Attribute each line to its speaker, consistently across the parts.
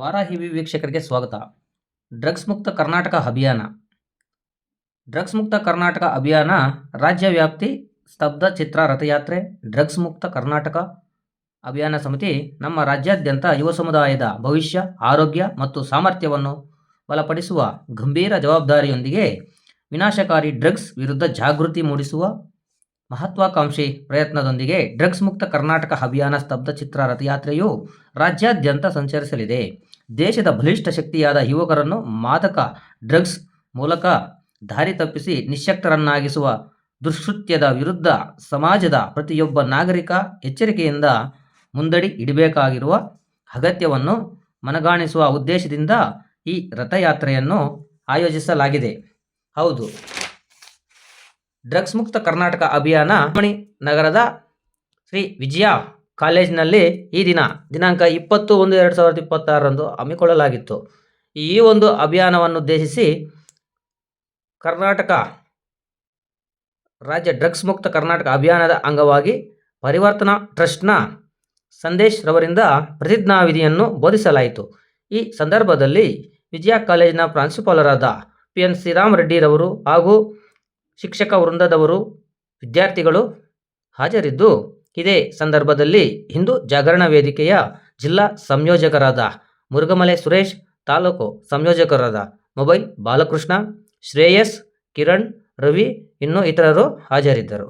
Speaker 1: ವಾರಾಹಿವಿ ವೀಕ್ಷಕರಿಗೆ ಸ್ವಾಗತ. ಡ್ರಗ್ಸ್ ಮುಕ್ತ ಕರ್ನಾಟಕ ಅಭಿಯಾನ. ಡ್ರಗ್ಸ್ ಮುಕ್ತ ಕರ್ನಾಟಕ ಅಭಿಯಾನ ರಾಜ್ಯ ವ್ಯಾಪ್ತಿ ಸ್ತಬ್ಧ ಚಿತ್ರ ರಥಯಾತ್ರೆ, ಡ್ರಗ್ಸ್ ಮುಕ್ತ ಕರ್ನಾಟಕ ಅಭಿಯಾನ ಸಮಿತಿ ನಮ್ಮ ರಾಜ್ಯಾದ್ಯಂತ ಯುವ ಸಮುದಾಯದ ಭವಿಷ್ಯ, ಆರೋಗ್ಯ ಮತ್ತು ಸಾಮರ್ಥ್ಯವನ್ನು ಬಲಪಡಿಸುವ ಗಂಭೀರ ಜವಾಬ್ದಾರಿಯೊಂದಿಗೆ ವಿನಾಶಕಾರಿ ಡ್ರಗ್ಸ್ ವಿರುದ್ಧ ಜಾಗೃತಿ ಮೂಡಿಸುವ ಮಹತ್ವಾಕಾಂಕ್ಷಿ ಪ್ರಯತ್ನದೊಂದಿಗೆ ಡ್ರಗ್ಸ್ ಮುಕ್ತ ಕರ್ನಾಟಕ ಅಭಿಯಾನ ಸ್ತಬ್ಧ ಚಿತ್ರ ರಥಯಾತ್ರೆಯು ರಾಜ್ಯಾದ್ಯಂತ ಸಂಚರಿಸಲಿದೆ. ದೇಶದ ಬಲಿಷ್ಠ ಶಕ್ತಿಯಾದ ಯುವಕರನ್ನು ಮಾದಕ ಡ್ರಗ್ಸ್ ಮೂಲಕ ದಾರಿ ತಪ್ಪಿಸಿ ನಿಶಕ್ತರನ್ನಾಗಿಸುವ ದುಷ್ಕೃತ್ಯದ ವಿರುದ್ಧ ಸಮಾಜದ ಪ್ರತಿಯೊಬ್ಬ ನಾಗರಿಕ ಎಚ್ಚರಿಕೆಯಿಂದ ಮುಂದಡಿ ಇಡಬೇಕಾಗಿರುವ ಅಗತ್ಯವನ್ನು ಮನಗಾಣಿಸುವ ಉದ್ದೇಶದಿಂದ ಈ ರಥಯಾತ್ರೆಯನ್ನು ಆಯೋಜಿಸಲಾಗಿದೆ. ಹೌದು. ಡ್ರಗ್ಸ್ ಮುಕ್ತ ಕರ್ನಾಟಕ ಅಭಿಯಾನ ಮಣಿ ನಗರದ ಶ್ರೀ ವಿಜಯ ಕಾಲೇಜಿನಲ್ಲಿ ಈ ದಿನ, ದಿನಾಂಕ ಇಪ್ಪತ್ತು ಒಂದು ಎರಡು ಸಾವಿರದ ಇಪ್ಪತ್ತಾರರಂದು ಹಮ್ಮಿಕೊಳ್ಳಲಾಗಿತ್ತು. ಈ ಒಂದು ಅಭಿಯಾನವನ್ನು ಉದ್ದೇಶಿಸಿ ಕರ್ನಾಟಕ ರಾಜ್ಯ ಡ್ರಗ್ಸ್ ಮುಕ್ತ ಕರ್ನಾಟಕ ಅಭಿಯಾನದ ಅಂಗವಾಗಿ ಪರಿವರ್ತನಾ ಟ್ರಸ್ಟ್ನ ಸಂದೇಶ್ ರವರಿಂದ ಪ್ರತಿಜ್ಞಾವಿಧಿಯನ್ನು ಬೋಧಿಸಲಾಯಿತು. ಈ ಸಂದರ್ಭದಲ್ಲಿ ವಿಜಯ ಕಾಲೇಜಿನ ಪ್ರಾಂಶುಪಾಲರಾದ ಪಿ ಎನ್ ಶ್ರೀರಾಮ್ ರೆಡ್ಡಿರವರು ಹಾಗೂ ಶಿಕ್ಷಕ ವೃಂದದವರು ವಿದ್ಯಾರ್ಥಿಗಳು ಹಾಜರಿದ್ದು ಇದೇ ಸಂದರ್ಭದಲ್ಲಿ ಹಿಂದೂ ಜಾಗರಣ ವೇದಿಕೆಯ ಜಿಲ್ಲಾ ಸಂಯೋಜಕರಾದ ಮುರುಗಮಲೆ ಸುರೇಶ್, ತಾಲೂಕು ಸಂಯೋಜಕರಾದ ಮೊಬೈಲ್ ಬಾಲಕೃಷ್ಣ, ಶ್ರೇಯಸ್, ಕಿರಣ್, ರವಿ, ಇನ್ನೂ ಇತರರು ಹಾಜರಿದ್ದರು.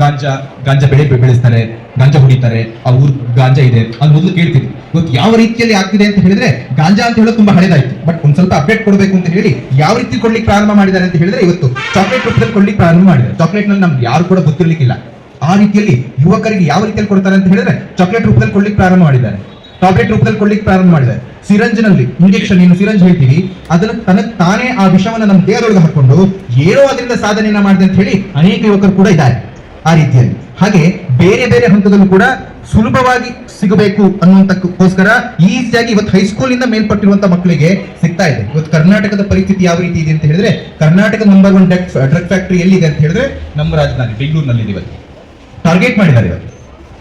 Speaker 2: ಗಾಂಜಾ ಗಾಂಜಾ ಬೆಳೆ ಬೆಳೆಸ್ತಾರೆ, ಗಾಂಜಾ ಹೊಡಿತಾರೆ, ಆ ಊರ್ ಗಾಂಜಾ ಇದೆ ಅದು ಮೊದಲು ಕೇಳ್ತಿದ್ವಿ ಇವತ್ತು ಯಾವ ರೀತಿಯಲ್ಲಿ ಆಗ್ತಿದೆ ಅಂತ ಹೇಳಿದ್ರೆ ಗಾಂಜಾ ಅಂತ ಹೇಳೋದು ತುಂಬಾ ಹಳೆದಾಯ್ತು. ಬಟ್ ಒಂದ್ ಸ್ವಲ್ಪ ಅಪ್ಡೇಟ್ ಕೊಡಬೇಕು ಅಂತ ಹೇಳಿ ಯಾವ ರೀತಿ ಕೊಡ್ಲಿಕ್ಕೆ ಪ್ರಾರಂಭ ಮಾಡಿದ್ದಾರೆ ಅಂತ ಹೇಳಿದ್ರೆ ಇವತ್ತು ಚಾಕ್ಲೇಟ್ ರೂಪದಲ್ಲಿ ಕೊಡ್ಲಿಕ್ಕೆ ಪ್ರಾರಂಭ ಮಾಡಿದ್ದಾರೆ. ಚಾಕ್ಲೇಟ್ನಲ್ಲಿ ನಮ್ಗೆ ಯಾರು ಕೂಡ ಗೊತ್ತಿರ್ಲಿಕ್ಕಿಲ್ಲ. ಆ ರೀತಿಯಲ್ಲಿ ಯುವಕರಿಗೆ ಯಾವ ರೀತಿಯಲ್ಲಿ ಕೊಡ್ತಾರೆ ಅಂತ ಹೇಳಿದ್ರೆ ಚಾಕ್ಲೇಟ್ ರೂಪದಲ್ಲಿ ಕೊಡ್ಲಿಕ್ಕೆ ಪ್ರಾರಂಭ ಮಾಡಿದ್ದಾರೆ. ಟಾಬ್ಲೆಟ್ ರೂಪದಲ್ಲಿ ಕೊಡ್ಲಿಕ್ಕೆ ಪ್ರಾರಂಭ ಮಾಡಿದ್ದಾರೆ. ಸಿರಂಜ್ನಲ್ಲಿ ಇಂಜೆಕ್ಷನ್ ಏನು ಸಿರಂಜ್ ಹೇಳ್ತೀವಿ ಅದನ್ನ ತನಗ್ ತಾನೇ ಆ ವಿಷವನ್ನ ನಮ್ಮ ದೇಹದೊಳಗೆ ಹಾಕೊಂಡು ಏನೋ ಅದರಿಂದ ಸಾಧನೆಯನ್ನ ಮಾಡಿದೆ ಅಂತ ಹೇಳಿ ಅನೇಕ ಯುವಕರು ಕೂಡ ಇದ್ದಾರೆ. ಆ ರೀತಿಯಲ್ಲಿ. ಹಾಗೆ ಬೇರೆ ಬೇರೆ ಹಂತದಲ್ಲೂ ಕೂಡ ಸುಲಭವಾಗಿ ಸಿಗಬೇಕು ಅನ್ನುವಂತಕ್ಕೋಸ್ಕರ ಈಸಿಯಾಗಿ ಇವತ್ತು ಹೈಸ್ಕೂಲ್ ಇಂದ ಮೇಲ್ಪಟ್ಟಿರುವಂತ ಮಕ್ಕಳಿಗೆ ಸಿಗ್ತಾ ಇದೆ. ಇವತ್ತು ಕರ್ನಾಟಕದ ಪರಿಸ್ಥಿತಿ ಯಾವ ರೀತಿ ಇದೆ ಅಂತ ಹೇಳಿದ್ರೆ, Karnataka number one drug drug factory ಎಲ್ಲಿದೆ ಅಂತ ಹೇಳಿದ್ರೆ, ನಮ್ಮ ರಾಜಧಾನಿ ಬೆಂಗಳೂರಿನಲ್ಲಿ ಇವತ್ತು. ಟಾರ್ಗೆಟ್ ಮಾಡಿದ್ದಾರೆ ಇವತ್ತು.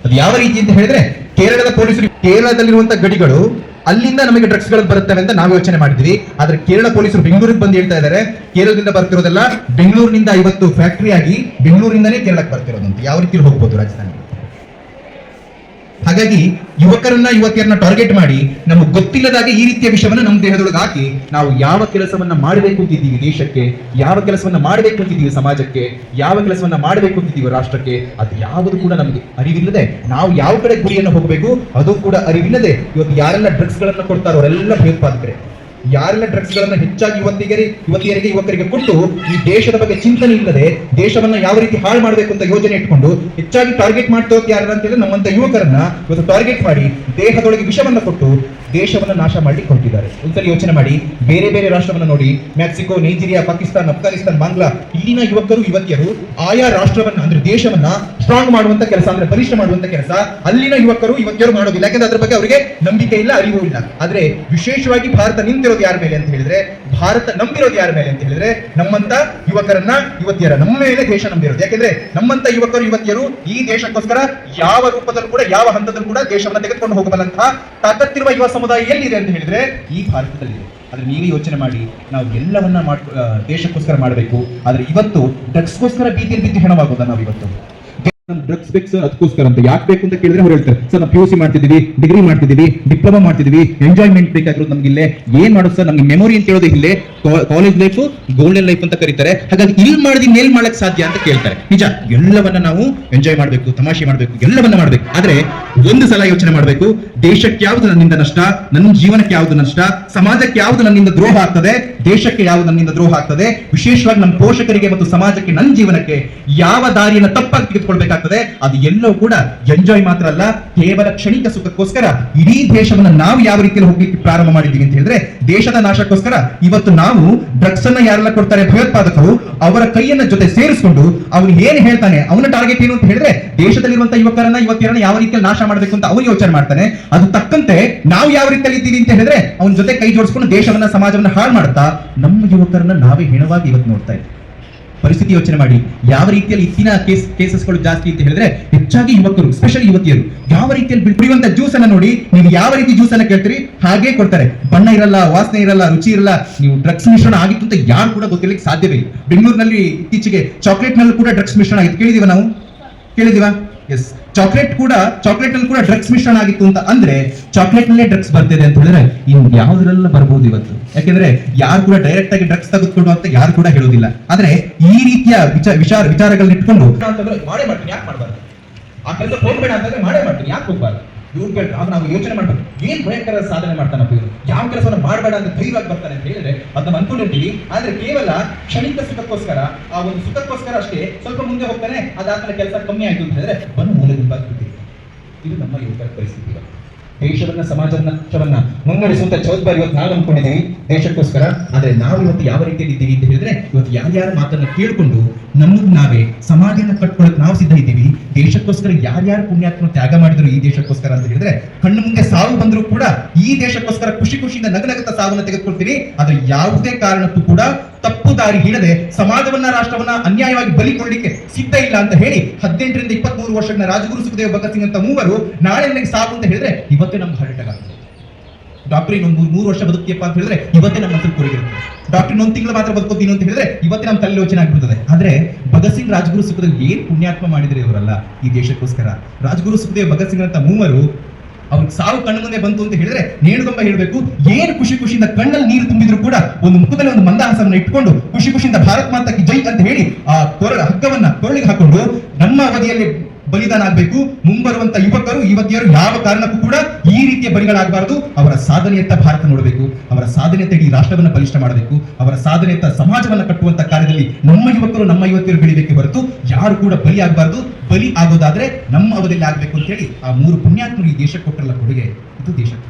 Speaker 2: ಅದು ಯಾವ ರೀತಿ ಅಂತ ಹೇಳಿದ್ರೆ, ಕೇರಳದ ಪೊಲೀಸರು ಕೇರಳದಲ್ಲಿರುವಂತಹ ಗಡಿಗಳು ಅಲ್ಲಿಂದ ನಮಗೆ ಡ್ರಗ್ಸ್ಗಳು ಬರುತ್ತವೆ ಅಂತ ನಾವು ಯೋಚನೆ ಮಾಡಿದ್ವಿ. ಆದ್ರೆ ಕೇರಳ ಪೊಲೀಸರು ಬೆಂಗಳೂರಿಗೆ ಬಂದು ಹೇಳ್ತಾ ಇದ್ದಾರೆ, ಕೇರಳದಿಂದ ಬರ್ತಿರೋದಲ್ಲ, ಬೆಂಗಳೂರಿನಿಂದ ಇವತ್ತು ಫ್ಯಾಕ್ಟರಿ ಆಗಿ ಬೆಂಗಳೂರಿಂದನೇ ಕೇರಳಕ್ಕೆ ಬರ್ತಿರೋದಂತ ಯಾವ ರೀತಿ ಹೋಗ್ಬೋದು ರಾಜಧಾನಿ ಹಾಗಾಗಿ ಯುವಕರನ್ನ ಯುವತಿಯರನ್ನ ಟಾರ್ಗೆಟ್ ಮಾಡಿ ನಮಗೆ ಗೊತ್ತಿಲ್ಲದಾಗೆ ಈ ರೀತಿಯ ವಿಷಯವನ್ನ ನಮ್ಮ ದೇಹದೊಳಗೆ ಹಾಕಿ ನಾವು ಯಾವ ಕೆಲಸವನ್ನ ಮಾಡಬೇಕು ಅಂತಿದ್ದೀವಿ ದೇಶಕ್ಕೆ, ಯಾವ ಕೆಲಸವನ್ನ ಮಾಡಬೇಕು ಅಂತಿದ್ದೀವಿ ಸಮಾಜಕ್ಕೆ, ಯಾವ ಕೆಲಸವನ್ನ ಮಾಡಬೇಕು ಅಂತಿದ್ದೀವಿ ರಾಷ್ಟ್ರಕ್ಕೆ, ಅದು ಯಾವುದು ಕೂಡ ನಮಗೆ ಅರಿವಿಲ್ಲದೆ ನಾವು ಯಾವ ಕಡೆ ಗುರಿಯನ್ನು ಹೋಗಬೇಕು ಅದು ಕೂಡ ಅರಿವಿಲ್ಲದೆ ಇವತ್ತು ಯಾರೆಲ್ಲ ಡ್ರಗ್ಸ್ ಗಳನ್ನ ಕೊಡ್ತಾರೋ ಅವರೆಲ್ಲ ಭಯೋತ್ಪಾದಕರೇ. ಯಾರೆಲ್ಲ ಡ್ರಗ್ಸ್ ಗಳನ್ನ ಹೆಚ್ಚಾಗಿ ಯುವತಿಯರಿಗೆ ಯುವತಿಯರಿಗೆ, ಯುವಕರಿಗೆ ಕೊಟ್ಟು ಈ ದೇಶದ ಬಗ್ಗೆ ಚಿಂತನೆ ಇಲ್ಲದೆ ದೇಶವನ್ನ ಯಾವ ರೀತಿ ಹಾಳು ಮಾಡಬೇಕು ಅಂತ ಯೋಜನೆ ಇಟ್ಕೊಂಡು ಹೆಚ್ಚಾಗಿ ಟಾರ್ಗೆಟ್ ಮಾಡ್ತೋಕೆ ಯಾರು ಅಂತ ಹೇಳಿದ್ರೆ ನಮ್ಮಂತ ಯುವಕರನ್ನ ಇವತ್ತು ಟಾರ್ಗೆಟ್ ಮಾಡಿ ದೇಹದೊಳಗೆ ವಿಷವನ್ನ ಕೊಟ್ಟು ದೇಶವನ್ನ ನಾಶ ಮಾಡ್ಲಿಕ್ಕೆ ಕೊಟ್ಟಿದ್ದಾರೆ ಒಂದ್ಸಲ ಯೋಚನೆ ಮಾಡಿ, ಬೇರೆ ಬೇರೆ ರಾಷ್ಟ್ರವನ್ನ ನೋಡಿ, ಮೆಕ್ಸಿಕೋ, ನೈಜೀರಿಯಾ, ಪಾಕಿಸ್ತಾನ, ಅಫ್ಘಾನಿಸ್ತಾನ್, ಬಾಂಗ್ಲಾ, ಇಲ್ಲಿನ ಯುವಕರು, ಯುವತಿಯರು, ಆಯಾ ರಾಷ್ಟ್ರವನ್ನ, ಅಂದ್ರೆ ದೇಶವನ್ನ ಸ್ಟ್ರಾಂಗ್ ಮಾಡುವಂತ ಕೆಲಸ, ಅಂದ್ರೆ ಬಲಿಷ್ಠ ಮಾಡುವಂತ ಕೆಲಸ, ಅಲ್ಲಿನ ಯುವಕರು, ಯುವತಿಯರು ಮಾಡೋದಿಲ್ಲ. ಯಾಕಂದ್ರೆ ಅದ್ರ ಬಗ್ಗೆ ಅವರಿಗೆ ನಂಬಿಕೆ ಇಲ್ಲ, ಅರಿವು ಇಲ್ಲ. ಆದ್ರೆ ವಿಶೇಷವಾಗಿ ಭಾರತ ನಿಂತಿರೋದು ಯಾರ ಮೇಲೆ ಅಂತ ಹೇಳಿದ್ರೆ, ಭಾರತ ನಂಬಿರೋದು ಯಾರ ಮೇಲೆ ಅಂತ ಹೇಳಿದ್ರೆ, ನಮ್ಮಂತ ಯುವಕರನ್ನ, ಯುವತಿಯರ ನಮ್ಮ ಮೇಲೆ ದೇಶ ನಂಬಿರೋದು. ಯಾಕಂದ್ರೆ ನಮ್ಮಂತ ಯುವಕರು, ಯುವತಿಯರು ಈ ದೇಶಕ್ಕೋಸ್ಕರ ಯಾವ ರೂಪದಲ್ಲೂ ಕೂಡ, ಯಾವ ಹಂತದಲ್ಲೂ ಕೂಡ ದೇಶವನ್ನ ತೆಗೆದುಕೊಂಡು ಹೋಗಬಲ್ಲಂತಹ ತಾಕತ್ತಿರುವ ಯುವ ಸಮುದಾಯ ಎಲ್ಲಿದೆ ಅಂತ ಹೇಳಿದ್ರೆ ಈ ಭಾರತದಲ್ಲಿದೆ. ಆದ್ರೆ ನೀವೇ ಯೋಚನೆ ಮಾಡಿ, ನಾವು ಎಲ್ಲವನ್ನ ಮಾಡ್ ದೇಶಕ್ಕೋಸ್ಕರ ಮಾಡಬೇಕು. ಆದ್ರೆ ಇವತ್ತು ಡ್ರಗ್ಸ್ಗೋಸ್ಕರ ಬೀದಿಯಲ್ಲಿ ಬಿದ್ದು ಹೆಣವಾಗೋದ ನಾವು ಇವತ್ತು ಡ್ರಗ್ಸ್ ಬೇಕು ಸರ್ ಅದಕ್ಕೋಸ್ಕರ ಅಂತ ಯಾಕೆ ಬೇಕು ಅಂತ ಕೇಳಿದ್ರೆ ಅವ್ರು ಹೇಳ್ತಾರೆ. ಸರ್ ನಾವು ಪಿ ಯು ಸಿ ಮಾಡ್ತಿದೀವಿ ಡಿಗ್ರಿ ಮಾಡ್ತಿದ್ದೀವಿ, ಡಿಪ್ಲೊಮಾ ಮಾಡ್ತಿದ್ದೀವಿ, ಎಂಜಾಯ್ಮೆಂಟ್ ಬೇಕಾಗಿರೋದು ನಮ್ಗೆ ಇಲ್ಲೇ. ಏನ್ ಮಾಡೋದು ಸರ್? ನಮ್ಗೆ ಮೆಮೊರಿ ಅಂತ ಹೇಳೋದು ಇಲ್ಲೇ. ಕಾಲೇಜ್ ಲೈಫ್ ಗೋಲ್ಡನ್ ಲೈಫ್ ಅಂತ ಕರೀತಾರೆ. ಹಾಗಾಗಿ ಇಲ್ಲಿ ಮಾಡಿದ ಮೇಲ್ ಮಾಡಕ್ ಸಾಧ್ಯ ಅಂತ ಕೇಳ್ತಾರೆ. ನಿಜ, ಎಲ್ಲವನ್ನ ನಾವು ಎಂಜಾಯ್ ಮಾಡಬೇಕು, ತಮಾಷೆ ಮಾಡಬೇಕು, ಎಲ್ಲವನ್ನ ಮಾಡಬೇಕು. ಆದ್ರೆ ಒಂದು ಸಲ ಯೋಚನೆ ಮಾಡಬೇಕು. ದೇಶಕ್ಕೆ ಯಾವುದು ನನ್ನಿಂದ ನಷ್ಟ? ನನ್ನ ಜೀವನಕ್ಕೆ ಯಾವುದು ನಷ್ಟ? ಸಮಾಜಕ್ಕೆ ಯಾವುದು ನನ್ನಿಂದ ದ್ರೋಹ ಆಗ್ತದೆ? ದೇಶಕ್ಕೆ ಯಾವುದು ನನ್ನಿಂದ ದ್ರೋಹ ಆಗ್ತದೆ? ವಿಶೇಷವಾಗಿ ನಮ್ಮ ಪೋಷಕರಿಗೆ ಮತ್ತು ಸಮಾಜಕ್ಕೆ, ನನ್ನ ಜೀವನಕ್ಕೆ ಯಾವ ದಾರಿಯನ್ನು ತಪ್ಪಾಗಿ ತೆಗೆದುಕೊಳ್ಬೇಕಾಗ್ತದೆ? ಅದು ಎಲ್ಲೋ ಕೂಡ ಎಂಜಾಯ್ ಮಾತ್ರ ಅಲ್ಲ, ಕೇವಲ ಕ್ಷಣಿಕ ಸುಖಕ್ಕೋಸ್ಕರ ಇಡೀ ದೇಶವನ್ನ ನಾವು ಯಾವ ರೀತಿಯಲ್ಲಿ ಹೋಗ್ಲಿಕ್ಕೆ ಪ್ರಾರಂಭ ಮಾಡಿದ್ದೀವಿ ಅಂತ ಹೇಳಿದ್ರೆ, ದೇಶದ ನಾಶಕ್ಕೋಸ್ಕರ ಇವತ್ತು ನಾವು ಡ್ರಗ್ಸ್ ಅನ್ನ ಯಾರೆಲ್ಲ ಕೊಡ್ತಾರೆ, ಭಯೋತ್ಪಾದಕರು, ಅವರ ಕೈಯನ್ನ ಜೊತೆ ಸೇರಿಸಿಕೊಂಡು ಅವನು ಏನ್ ಹೇಳ್ತಾನೆ, ಅವನ ಟಾರ್ಗೆಟ್ ಏನು ಅಂತ ಹೇಳಿದ್ರೆ ದೇಶದಲ್ಲಿರುವಂತಹ ಯುವಕರನ್ನ ಯುವತಿಯರನ್ನ ಯಾವ ರೀತಿಯಲ್ಲಿ ನಾಶ ಮಾಡಬೇಕು ಅಂತ ಅವನು ಯೋಚನೆ ಮಾಡ್ತಾನೆ. ಅದು ತಕ್ಕಂತೆ ನಾವು ಯಾವ ರೀತಿಯಲ್ಲಿ ಇದ್ದೀವಿ ಅಂತ ಹೇಳಿದ್ರೆ, ಅವನ ಜೊತೆ ಕೈ ಜೋಡಿಸ್ಕೊಂಡು ದೇಶವನ್ನ, ಸಮಾಜವನ್ನ ಹಾಳು ಮಾಡ್ತಾ ನಮ್ಮ ಯುವಕರನ್ನ ನಾವೇ ಹೆಣವಾಗಿ ಇವತ್ತು ನೋಡ್ತಾ ಇದ್ದೀವಿ. ಪರಿಸ್ಥಿತಿ ಯೋಚನೆ ಮಾಡಿ. ಯಾವ ರೀತಿಯಲ್ಲಿ ಇತ್ತಿನ ಕೇಸ್, ಕೇಸಸ್ಗಳು ಜಾಸ್ತಿ ಅಂತ ಹೇಳಿದ್ರೆ ಹೆಚ್ಚಾಗಿ ಯುವಕರು ಸ್ಪೆಷಲ್ ಯುವತಿಯರು, ಯಾವ ರೀತಿಯಲ್ಲಿ ಕುಡಿಯುವಂತ ಜ್ಯೂಸ್ ಅನ್ನ ನೋಡಿ ನೀವು ಯಾವ ರೀತಿ ಜ್ಯೂಸ್ ಅನ್ನ ಕೇಳ್ತೀರಿ? ಹಾಗೆ ಕೊಡ್ತಾರೆ. ಬಣ್ಣ ಇರಲ್ಲ, ವಾಸನೆ ಇರಲ್ಲ, ರುಚಿ ಇರಲ್ಲ, ನೀವು ಡ್ರಗ್ಸ್ ಮಿಶ್ರಣ ಆಗಿತ್ತು ಅಂತ ಯಾರು ಕೂಡ ಗೊತ್ತಿರ್ಲಿಕ್ಕೆ ಸಾಧ್ಯವೇ ಇಲ್ಲ. ಬೆಂಗಳೂರಿನಲ್ಲಿ ಇತ್ತೀಚೆಗೆ ಚಾಕ್ಲೇಟ್ನಲ್ಲಿ ಕೂಡ ಡ್ರಗ್ಸ್ ಮಿಶ್ರಣ ಆಗಿತ್ತು. ಕೇಳಿದೀವ ನಾವು? ಕೇಳಿದೀವ ಎಸ್ ಚಾಕ್ಲೇಟ್ ಕೂಡ ಚಾಕ್ಲೇಟ್ ಅಲ್ಲಿ ಕೂಡ ಡ್ರಗ್ಸ್ ಮಿಶ್ರಣ ಆಗಿತ್ತು ಅಂತ ಅಂದ್ರೆ ಚಾಕ್ಲೇಟ್ ನಲ್ಲೇ ಡ್ರಗ್ಸ್ ಬರ್ತಿದೆ ಅಂತ ಹೇಳಿದ್ರೆ ಇನ್ ಯಾವ್ದ್ರಲ್ಲ ಬರ್ಬೋದು ಇವತ್ತು. ಯಾಕೆಂದ್ರೆ ಯಾರು ಕೂಡ ಡೈರೆಕ್ಟ್ ಆಗಿ ಡ್ರಗ್ಸ್ ತೆಗೆದುಕೊಂಡು ಅಂತ ಯಾರು ಕೂಡ ಹೇಳೋದಿಲ್ಲ. ಆದ್ರೆ ಈ ರೀತಿಯ ವಿಚಾರ ವಿಚಾರ ವಿಚಾರಗಳನ್ನ ಇಟ್ಕೊಂಡು ಮಾಡೇ ಮಾಡ್ತೀನಿ. ಯಾಕೆ ಮಾಡಬಾರ್ದು? ಆ ಕೆಲಸ ಹೋಗ್ಬೇಡ ಅಂತಂದ್ರೆ ಮಾಡೇ ಮಾಡ್ತೀನಿ. ಯಾಕೆ ಹೋಗ್ಬಾರ್ದು? ಇವ್ರು ಬೇಡ ಆಗ ನಾವು ಯೋಚನೆ ಮಾಡ್ಬೇಕು. ಏನ್ ಭಯಂಕರ ಸಾಧನೆ ಮಾಡ್ತಾನಪ್ಪ ಇವರು ಯಾವ ಕೆಲಸವನ್ನು ಮಾಡಬೇಡ ಅಂತ ಧೈರ್ಯವಾಗಿ ಬರ್ತಾನೆ ಅಂತ ಹೇಳಿದ್ರೆ ಅದನ್ನ ಅನ್ಕೊಂಡಿರ್ತೀವಿ. ಆದ್ರೆ ಕೇವಲ ಕ್ಷಣಿಕ ಸುಖಕ್ಕೋಸ್ಕರ, ಆ ಒಂದು ಸುಖಕ್ಕೋಸ್ಕರ ಅಷ್ಟೇ ಸ್ವಲ್ಪ ಮುಂದೆ ಹೋಗ್ತಾನೆ, ಅದಾದ್ಮೇಲೆ ಕೆಲಸ ಕಮ್ಮಿ ಆಯ್ತು ಅಂತ ಹೇಳಿದ್ರೆ ಬಂದು ಮೂಲೆ ಗುಂಪಾಗ್ಬಿಟ್ಟಿದೆ ಇದು ನಮ್ಮ ಯುವಕರ ಪರಿಸ್ಥಿತಿ. ದೇಶವನ್ನ, ಸಮಾಜವನ್ನ ಮುನ್ನಡೆಸುವಂತ ಜವಾಬ್ದಾರಿ ಇವತ್ತು ನಾವು ಅನ್ಕೊಂಡಿದ್ದೀವಿ ದೇಶಕ್ಕೋಸ್ಕರ. ಆದ್ರೆ ನಾವು ಇವತ್ತು ಯಾವ ರೀತಿಯಲ್ಲಿ ಇದ್ದೀವಿ ಅಂತ ಹೇಳಿದ್ರೆ, ಇವತ್ತು ಯಾರ್ಯಾರ ಮಾತನ್ನ ಕೇಳ್ಕೊಂಡು ನಮಗ್ ನಾವೇ ಸಮಾಜನ ಕಟ್ಕೊಳಕ್ ನಾವು ಸಿದ್ಧ ಇದ್ದೀವಿ. ದೇಶಕ್ಕೋಸ್ಕರ ಯಾರ್ಯಾರು ಪುಣ್ಯಾತ್ಮ ತ್ಯಾಗ ಮಾಡಿದ್ರು ಈ ದೇಶಕ್ಕೋಸ್ಕರ ಅಂತ ಹೇಳಿದ್ರೆ, ಕಣ್ಣು ಮುಂದೆ ಸಾವು ಬಂದರೂ ಕೂಡ ಈ ದೇಶಕ್ಕೋಸ್ಕರ ಖುಷಿ ಖುಷಿಯಿಂದ ನಗನಗತ ಸಾವನ್ನ ತೆಗೆದುಕೊಳ್ತೀನಿ. ಆದ್ರೆ ಯಾವುದೇ ಕಾರಣಕ್ಕೂ ಕೂಡ ತಪ್ಪು ದಾರಿ ಹಿಡದೆ ಸಮಾಜವನ್ನ, ರಾಷ್ಟ್ರವನ್ನ ಅನ್ಯಾಯವಾಗಿ ಬಲಿ ಕೊಡ್ಲಿಕ್ಕೆ ಸಿದ್ಧ ಇಲ್ಲ ಅಂತ ಹೇಳಿ ಹದಿನೆಂಟರಿಂದ ಇಪ್ಪತ್ಮೂರು ವರ್ಷಗಳ ರಾಜಗುರು ಸುಖದೇವ್ ಭಗತ್ ಸಿಂಗ್ ಅಂತ ಮೂವರು ನಾಳೆ ನನಗೆ ಸಾಕು ಅಂತ ಹೇಳಿದ್ರೆ ಇವತ್ತೇ ನಮ್ಗೆ ಹಾರ್ಟ್ ಅಟ್ಯಾಕ್ ಡಾಕ್ಟರ್ ಇನ್ನೊಂದು ಮೂರು ವರ್ಷ ಬದುಕಿಯಪ್ಪ ಅಂತ ಹೇಳಿದ್ರೆ ಇವತ್ತೇ ನಮ್ಮ ಹತ್ರ ಕೊರಗಿರುತ್ತೆ ಡಾಕ್ಟರ್ ಇನ್ನೊಂದು ತಿಂಗಳು ಮಾತ್ರ ಬದುಕೋತೀನಿ ಅಂತ ಹೇಳಿದ್ರೆ ಇವತ್ತೇ ನಮ್ಮ ತಲೆ ಯೋಚನೆ ಆಗ್ಬಿಡ್ತದೆ. ಆದ್ರೆ ಭಗತ್ ಸಿಂಗ್ ರಾಜಗುರು ಸುಖದೇವ್ ಏನ್ ಪುಣ್ಯಾತ್ಮ ಮಾಡಿದ್ರೆ ಇವರಲ್ಲ? ಈ ದೇಶಕ್ಕೋಸ್ಕರ. ರಾಜಗುರು ಸುಖದೇವ್ ಭಗತ್ ಸಿಂಗ್ ಅಂತ ಮೂವರು ಅವ್ರಿಗೆ ಸಾವು ಕಣ್ಣು ಮುಂದೆ ಬಂತು ಅಂತ ಹೇಳಿದ್ರೆ ನೇಣುಗಂಬ ಹೇಳಬೇಕು, ಏನು ಖುಷಿ ಖುಷಿಯಿಂದ ಕಣ್ಣಲ್ಲಿ ನೀರು ತುಂಬಿದ್ರು ಕೂಡ ಒಂದು ಮುಖದಲ್ಲಿ ಒಂದು ಮಂದಹಾಸವನ್ನು ಇಟ್ಕೊಂಡು ಖುಷಿ ಖುಷಿಯಿಂದ ಭಾರತ್ ಮಾತಾಕಿ ಜೈ ಅಂತ ಹೇಳಿ ಆ ಕೊರಳ ಹಗ್ಗವನ್ನ ಕೊರಳಿಗೆ ಹಾಕೊಂಡು ನಮ್ಮ ಅವಧಿಯಲ್ಲಿ ಬಲಿದಾನ ಆಗ್ಬೇಕು ಮುಂಬರುವಂತ ಯುವಕರು, ಯುವತಿಯರು ಯಾವ ಕಾರಣಕ್ಕೂ ಕೂಡ ಈ ರೀತಿಯ ಬಲಿಗಳಾಗಬಾರದು. ಅವರ ಸಾಧನೆಯತ್ತ ಭಾರತ ನೋಡಬೇಕು. ಅವರ ಸಾಧನೆಯತ್ತ ಇಡೀ ರಾಷ್ಟ್ರವನ್ನು ಬಲಿಷ್ಠ ಮಾಡಬೇಕು. ಅವರ ಸಾಧನೆಯತ್ತ ಸಮಾಜವನ್ನು ಕಟ್ಟುವಂತ ಕಾರ್ಯದಲ್ಲಿ ನಮ್ಮ ಯುವಕರು, ನಮ್ಮ ಯುವತಿಯರು ಬೆಳಿಬೇಕೆ ಹೊರತು ಯಾರು ಕೂಡ ಬಲಿ ಆಗಬಾರದು. ಬಲಿ ಆಗೋದಾದ್ರೆ ನಮ್ಮ ಅವಧಿಯಲ್ಲಿ ಆಗಬೇಕು ಅಂತ ಹೇಳಿ ಆ ಮೂರು ಪುಣ್ಯಾತ್ಮರು ಈ ದೇಶಕ್ಕೆ ಕೊಟ್ಟರಲ್ಲ ಕೊಡುಗೆ. ಇದು ದೇಶಕ್ಕೆ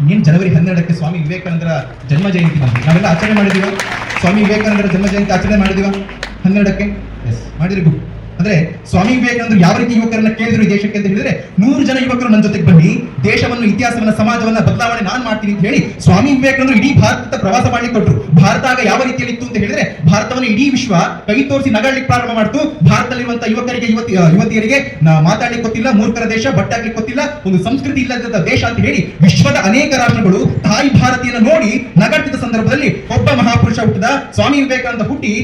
Speaker 2: ಇನ್ನೇನು ಜನವರಿ ಹನ್ನೆರಡಕ್ಕೆ ಸ್ವಾಮಿ ವಿವೇಕಾನಂದರ ಜನ್ಮ ಜಯಂತಿ ಬಂತು. ನಾವೆಲ್ಲ ಆಚರಣೆ ಮಾಡಿದೀವ? ಸ್ವಾಮಿ ವಿವೇಕಾನಂದರ ಜನ್ಮ ಜಯಂತಿ ಆಚರಣೆ ಮಾಡಿದೀವ? ಹನ್ನೆರಡಕ್ಕೆ? ಎಸ್ ಮಾಡಿರಿ ಗುಡ್. ಅಂದ್ರೆ ಸ್ವಾಮಿ ವಿವೇಕಾನಂದರು ಯಾವ ರೀತಿ ಯುವಕರನ್ನ ಕೇಳಿದ್ರು ದೇಶಕ್ಕೆ ಅಂತ ಹೇಳಿದ್ರೆ, ನೂರು ಜನ ಯುವಕರು ನನ್ನ ಜೊತೆಗೆ ಬನ್ನಿ, ದೇಶವನ್ನು, ಇತಿಹಾಸವನ್ನ, ಸಮಾಜವನ್ನ ಬದಲಾವಣೆ ನಾನು ಮಾಡ್ತೀನಿ ಅಂತ ಹೇಳಿ ಸ್ವಾಮಿ ವಿವೇಕಾನಂದರು ಇಡೀ ಭಾರತದ ಪ್ರವಾಸ ಮಾಡ್ಲಿಕ್ಕೆ ಕೊಟ್ಟರು ಭಾರತ ಆಗ ಯಾವ ರೀತಿಯಲ್ಲಿ ಇತ್ತು ಅಂತ ಹೇಳಿದ್ರೆ, ಭಾರತವನ್ನು ಇಡೀ ವಿಶ್ವ ಕೈ ತೋರಿಸಿ ನಗಾಡ್ಲಿಕ್ಕೆ ಪ್ರಾರಂಭ ಮಾಡ್ತು. ಭಾರತದಲ್ಲಿರುವಂತಹ ಯುವಕರಿಗೆ, ಯುವತಿ ಯುವತಿಯರಿಗೆ ಮಾತಾಡ್ಲಿಕ್ಕೆ ಗೊತ್ತಿಲ್ಲ, ಮೂರ್ಖರ ದೇಶ ಬಟ್ಟೆ ಹಾಕ್ಲಿಕ್ಕೆ ಗೊತ್ತಿಲ್ಲ, ಒಂದು ಸಂಸ್ಕೃತಿ ಇಲ್ಲದ ದೇಶ ಅಂತ ಹೇಳಿ ವಿಶ್ವದ ಅನೇಕ ರಾಷ್ಟ್ರಗಳು ತಾಯಿ ಭಾರತೀಯನ ನೋಡಿ ನಗಾಡ್ತಿದ್ದ ಸಂದರ್ಭದಲ್ಲಿ ಒಬ್ಬ ಮಹಾಪುರುಷ ಹುಟ್ಟಿದ ಸ್ವಾಮಿ ವಿವೇಕಾನಂದ ಹುಟ್ಟಿ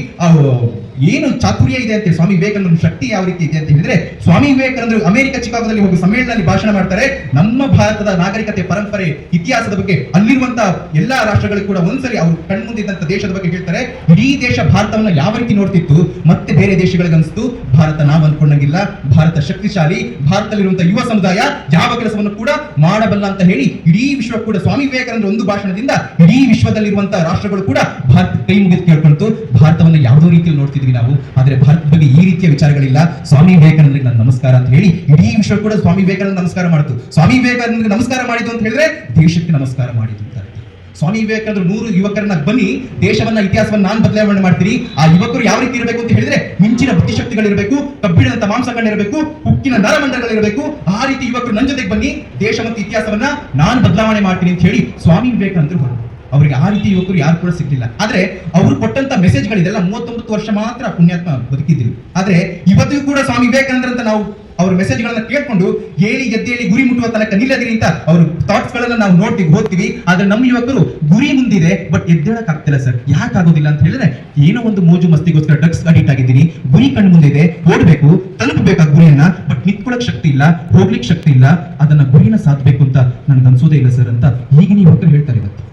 Speaker 2: ಏನು ಚಾತುರ್ಯ ಇದೆ ಅಂತ ಸ್ವಾಮಿ ವಿವೇಕಾನಂದ ಶಕ್ತಿ ಯಾವ ರೀತಿ ಇದೆ ಅಂತ ಹೇಳಿದ್ರೆ, ಸ್ವಾಮಿ ವಿವೇಕಾನಂದರು ಅಮೆರಿಕ ಚಿಕಾಗೋದಲ್ಲಿ ಒಂದು ಸಮ್ಮೇಳನದಲ್ಲಿ ಭಾಷಣ ಮಾಡ್ತಾರೆ. ನಮ್ಮ ಭಾರತದ ನಾಗರಿಕತೆ ಪರಂಪರೆ, ಇತಿಹಾಸದ ಬಗ್ಗೆ ಅಲ್ಲಿರುವಂತಹ ಎಲ್ಲಾ ರಾಷ್ಟ್ರಗಳು ಕೂಡ ಒಂದ್ಸರಿ ಅವರು ಕಣ್ಮುಂದಿದ್ದಂತ ದೇಶದ ಬಗ್ಗೆ ಹೇಳ್ತಾರೆ. ಇಡೀ ದೇಶ ಭಾರತವನ್ನ ಯಾವ ರೀತಿ ನೋಡ್ತಿತ್ತು? ಮತ್ತೆ ಬೇರೆ ದೇಶಗಳಿಗೆ ಅನಿಸ್ತು ಭಾರತ ನಾವು ಅನ್ಕೊಂಡಂಗಿಲ್ಲ. ಭಾರತ ಶಕ್ತಿಶಾಲಿ. ಭಾರತದಲ್ಲಿರುವಂತಹ ಯುವ ಸಮುದಾಯ ಯಾವ ಕೆಲಸವನ್ನು ಕೂಡ ಮಾಡಬಲ್ಲ ಅಂತ ಹೇಳಿ ಇಡೀ ವಿಶ್ವ ಕೂಡ ಸ್ವಾಮಿ ವಿವೇಕಾನಂದ ಒಂದು ಭಾಷಣದಿಂದ ಇಡೀ ವಿಶ್ವದಲ್ಲಿರುವಂತಹ ರಾಷ್ಟ್ರಗಳು ಕೂಡ ಭಾರತ ಕೈ ಮುಗಿದು ಕೇಳ್ಕೊಂತು. ಭಾರತವನ್ನು ಯಾವುದೋ ರೀತಿಯಲ್ಲಿ ನೋಡ್ತಿದ್ವಿ ನಾವು. ಆದರೆ ಭಾರತದಲ್ಲಿ ಈ ರೀತಿಯ ವಿಚಾರಗಳಿಲ್ಲ. ಸ್ವಾಮಿ ವಿವೇಕಾನಂದರಿಗೆ ನಾನು ನಮಸ್ಕಾರ ಅಂತ ಹೇಳಿ ಇಡೀ ವಿಶ್ವ ಕೂಡ ಸ್ವಾಮಿ ವಿವೇಕಾನಂದ ನಮಸ್ಕಾರ ಮಾಡಿತು. ಸ್ವಾಮಿ ವಿವೇಕಾನಂದರಿಗೆ ನಮಸ್ಕಾರ ಮಾಡಿತು ಅಂತ ಹೇಳಿದ್ರೆ ದೇಶಕ್ಕೆ ನಮಸ್ಕಾರ ಮಾಡಿತು ಅಂತ. ಸ್ವಾಮಿ ವಿವೇಕಾನಂದರು ನೂರು ಯುವಕರನ್ನ ಬನ್ನಿ, ದೇಶವನ್ನ, ಇತಿಹಾಸವನ್ನ ನಾನು ಬದಲಾವಣೆ ಮಾಡ್ತೀನಿ ಆ ಯುವಕರು ಯಾವ ರೀತಿ ಇರಬೇಕು ಅಂತ ಹೇಳಿದ್ರೆ ಮಿಂಚಿನ ಬುದ್ಧಿಶಕ್ತಿಗಳಿರಬೇಕು ಕಬ್ಬಿಣದಂತ ಮಾಂಸಗಳಿರಬೇಕು ಉಕ್ಕಿನ ನರಮಂಡಲಗಳಿರಬೇಕು. ಆ ರೀತಿ ಯುವಕರು ನನ್ನ ಜೊತೆಗೆ ಬನ್ನಿ, ದೇಶ ಮತ್ತು ಇತಿಹಾಸವನ್ನ ನಾನು ಬದಲಾವಣೆ ಮಾಡ್ತೀನಿ ಅಂತ ಹೇಳಿ ಸ್ವಾಮಿ ವಿವೇಕಾನಂದರು ಹೊರಟರು. ಅವರಿಗೆ ಆ ರೀತಿ ಯುವಕರು ಯಾರು ಕೂಡ ಸಿಕ್ಕಿಲ್ಲ ಆದ್ರೆ ಅವರು ಕೊಟ್ಟಂತ ಮೆಸೇಜ್ಗಳಿದೆಲ್ಲ ಮೂವತ್ತೊಂಬತ್ತು ವರ್ಷ ಮಾತ್ರ ಪುಣ್ಯಾತ್ಮ ಬದುಕಿದ್ರು ಆದ್ರೆ ಇವತ್ತಿಗೂ ಕೂಡ ಸ್ವಾಮಿ ವಿವೇಕಾನಂದ್ರ ಅಂತ ನಾವು ಅವ್ರ ಮೆಸೇಜ್ಗಳನ್ನ ಕೇಳ್ಕೊಂಡು ಹೇಳಿ ಎದ್ದೇಳಿ ಗುರಿ ಮುಟ್ಟುವ ತನಕ ನಿಲ್ಲದಿರಿ ಅಂತ ಅವ್ರ ಥಾಟ್ಸ್ ಗಳನ್ನ ನಾವು ನೋಡ್ತೀವಿ, ಓದ್ತೀವಿ. ಆದ್ರೆ ನಮ್ಮ ಯುವಕರು ಗುರಿ ಮುಂದಿದೆ ಬಟ್ ಎದ್ದೇಳಕ್ ಆಗ್ತಿಲ್ಲ ಸರ್ ಯಾಕಾಗೋದಿಲ್ಲ ಅಂತ ಹೇಳಿದ್ರೆ ಏನೋ ಒಂದು ಮೋಜು ಮಸ್ತಿಗೋಸ್ಕರ ಡ್ರಗ್ಸ್ ಅಡಿಕ್ಟ್ ಆಗಿದ್ದೀನಿ. ಗುರಿ ಕಣ್ಣು ಮುಂದಿದೆ ಓಡ್ಬೇಕು ತಲುಪಬೇಕು ಗುರಿಯನ್ನ ಬಟ್ ನಿಂತ್ಕೊಳಕ್ ಶಕ್ತಿ ಇಲ್ಲ ಹೋಗ್ಲಿಕ್ಕೆ ಶಕ್ತಿ ಇಲ್ಲ. ಅದನ್ನ ಗುರಿನ ಸಾಧಬೇಕು ಅಂತ ನನ್ಗೆ ಅನ್ಸೋದೇ ಇಲ್ಲ ಸರ್ ಅಂತ ಈಗಿನ ಯುವಕರು ಹೇಳ್ತಾರೆ ಇವತ್ತು.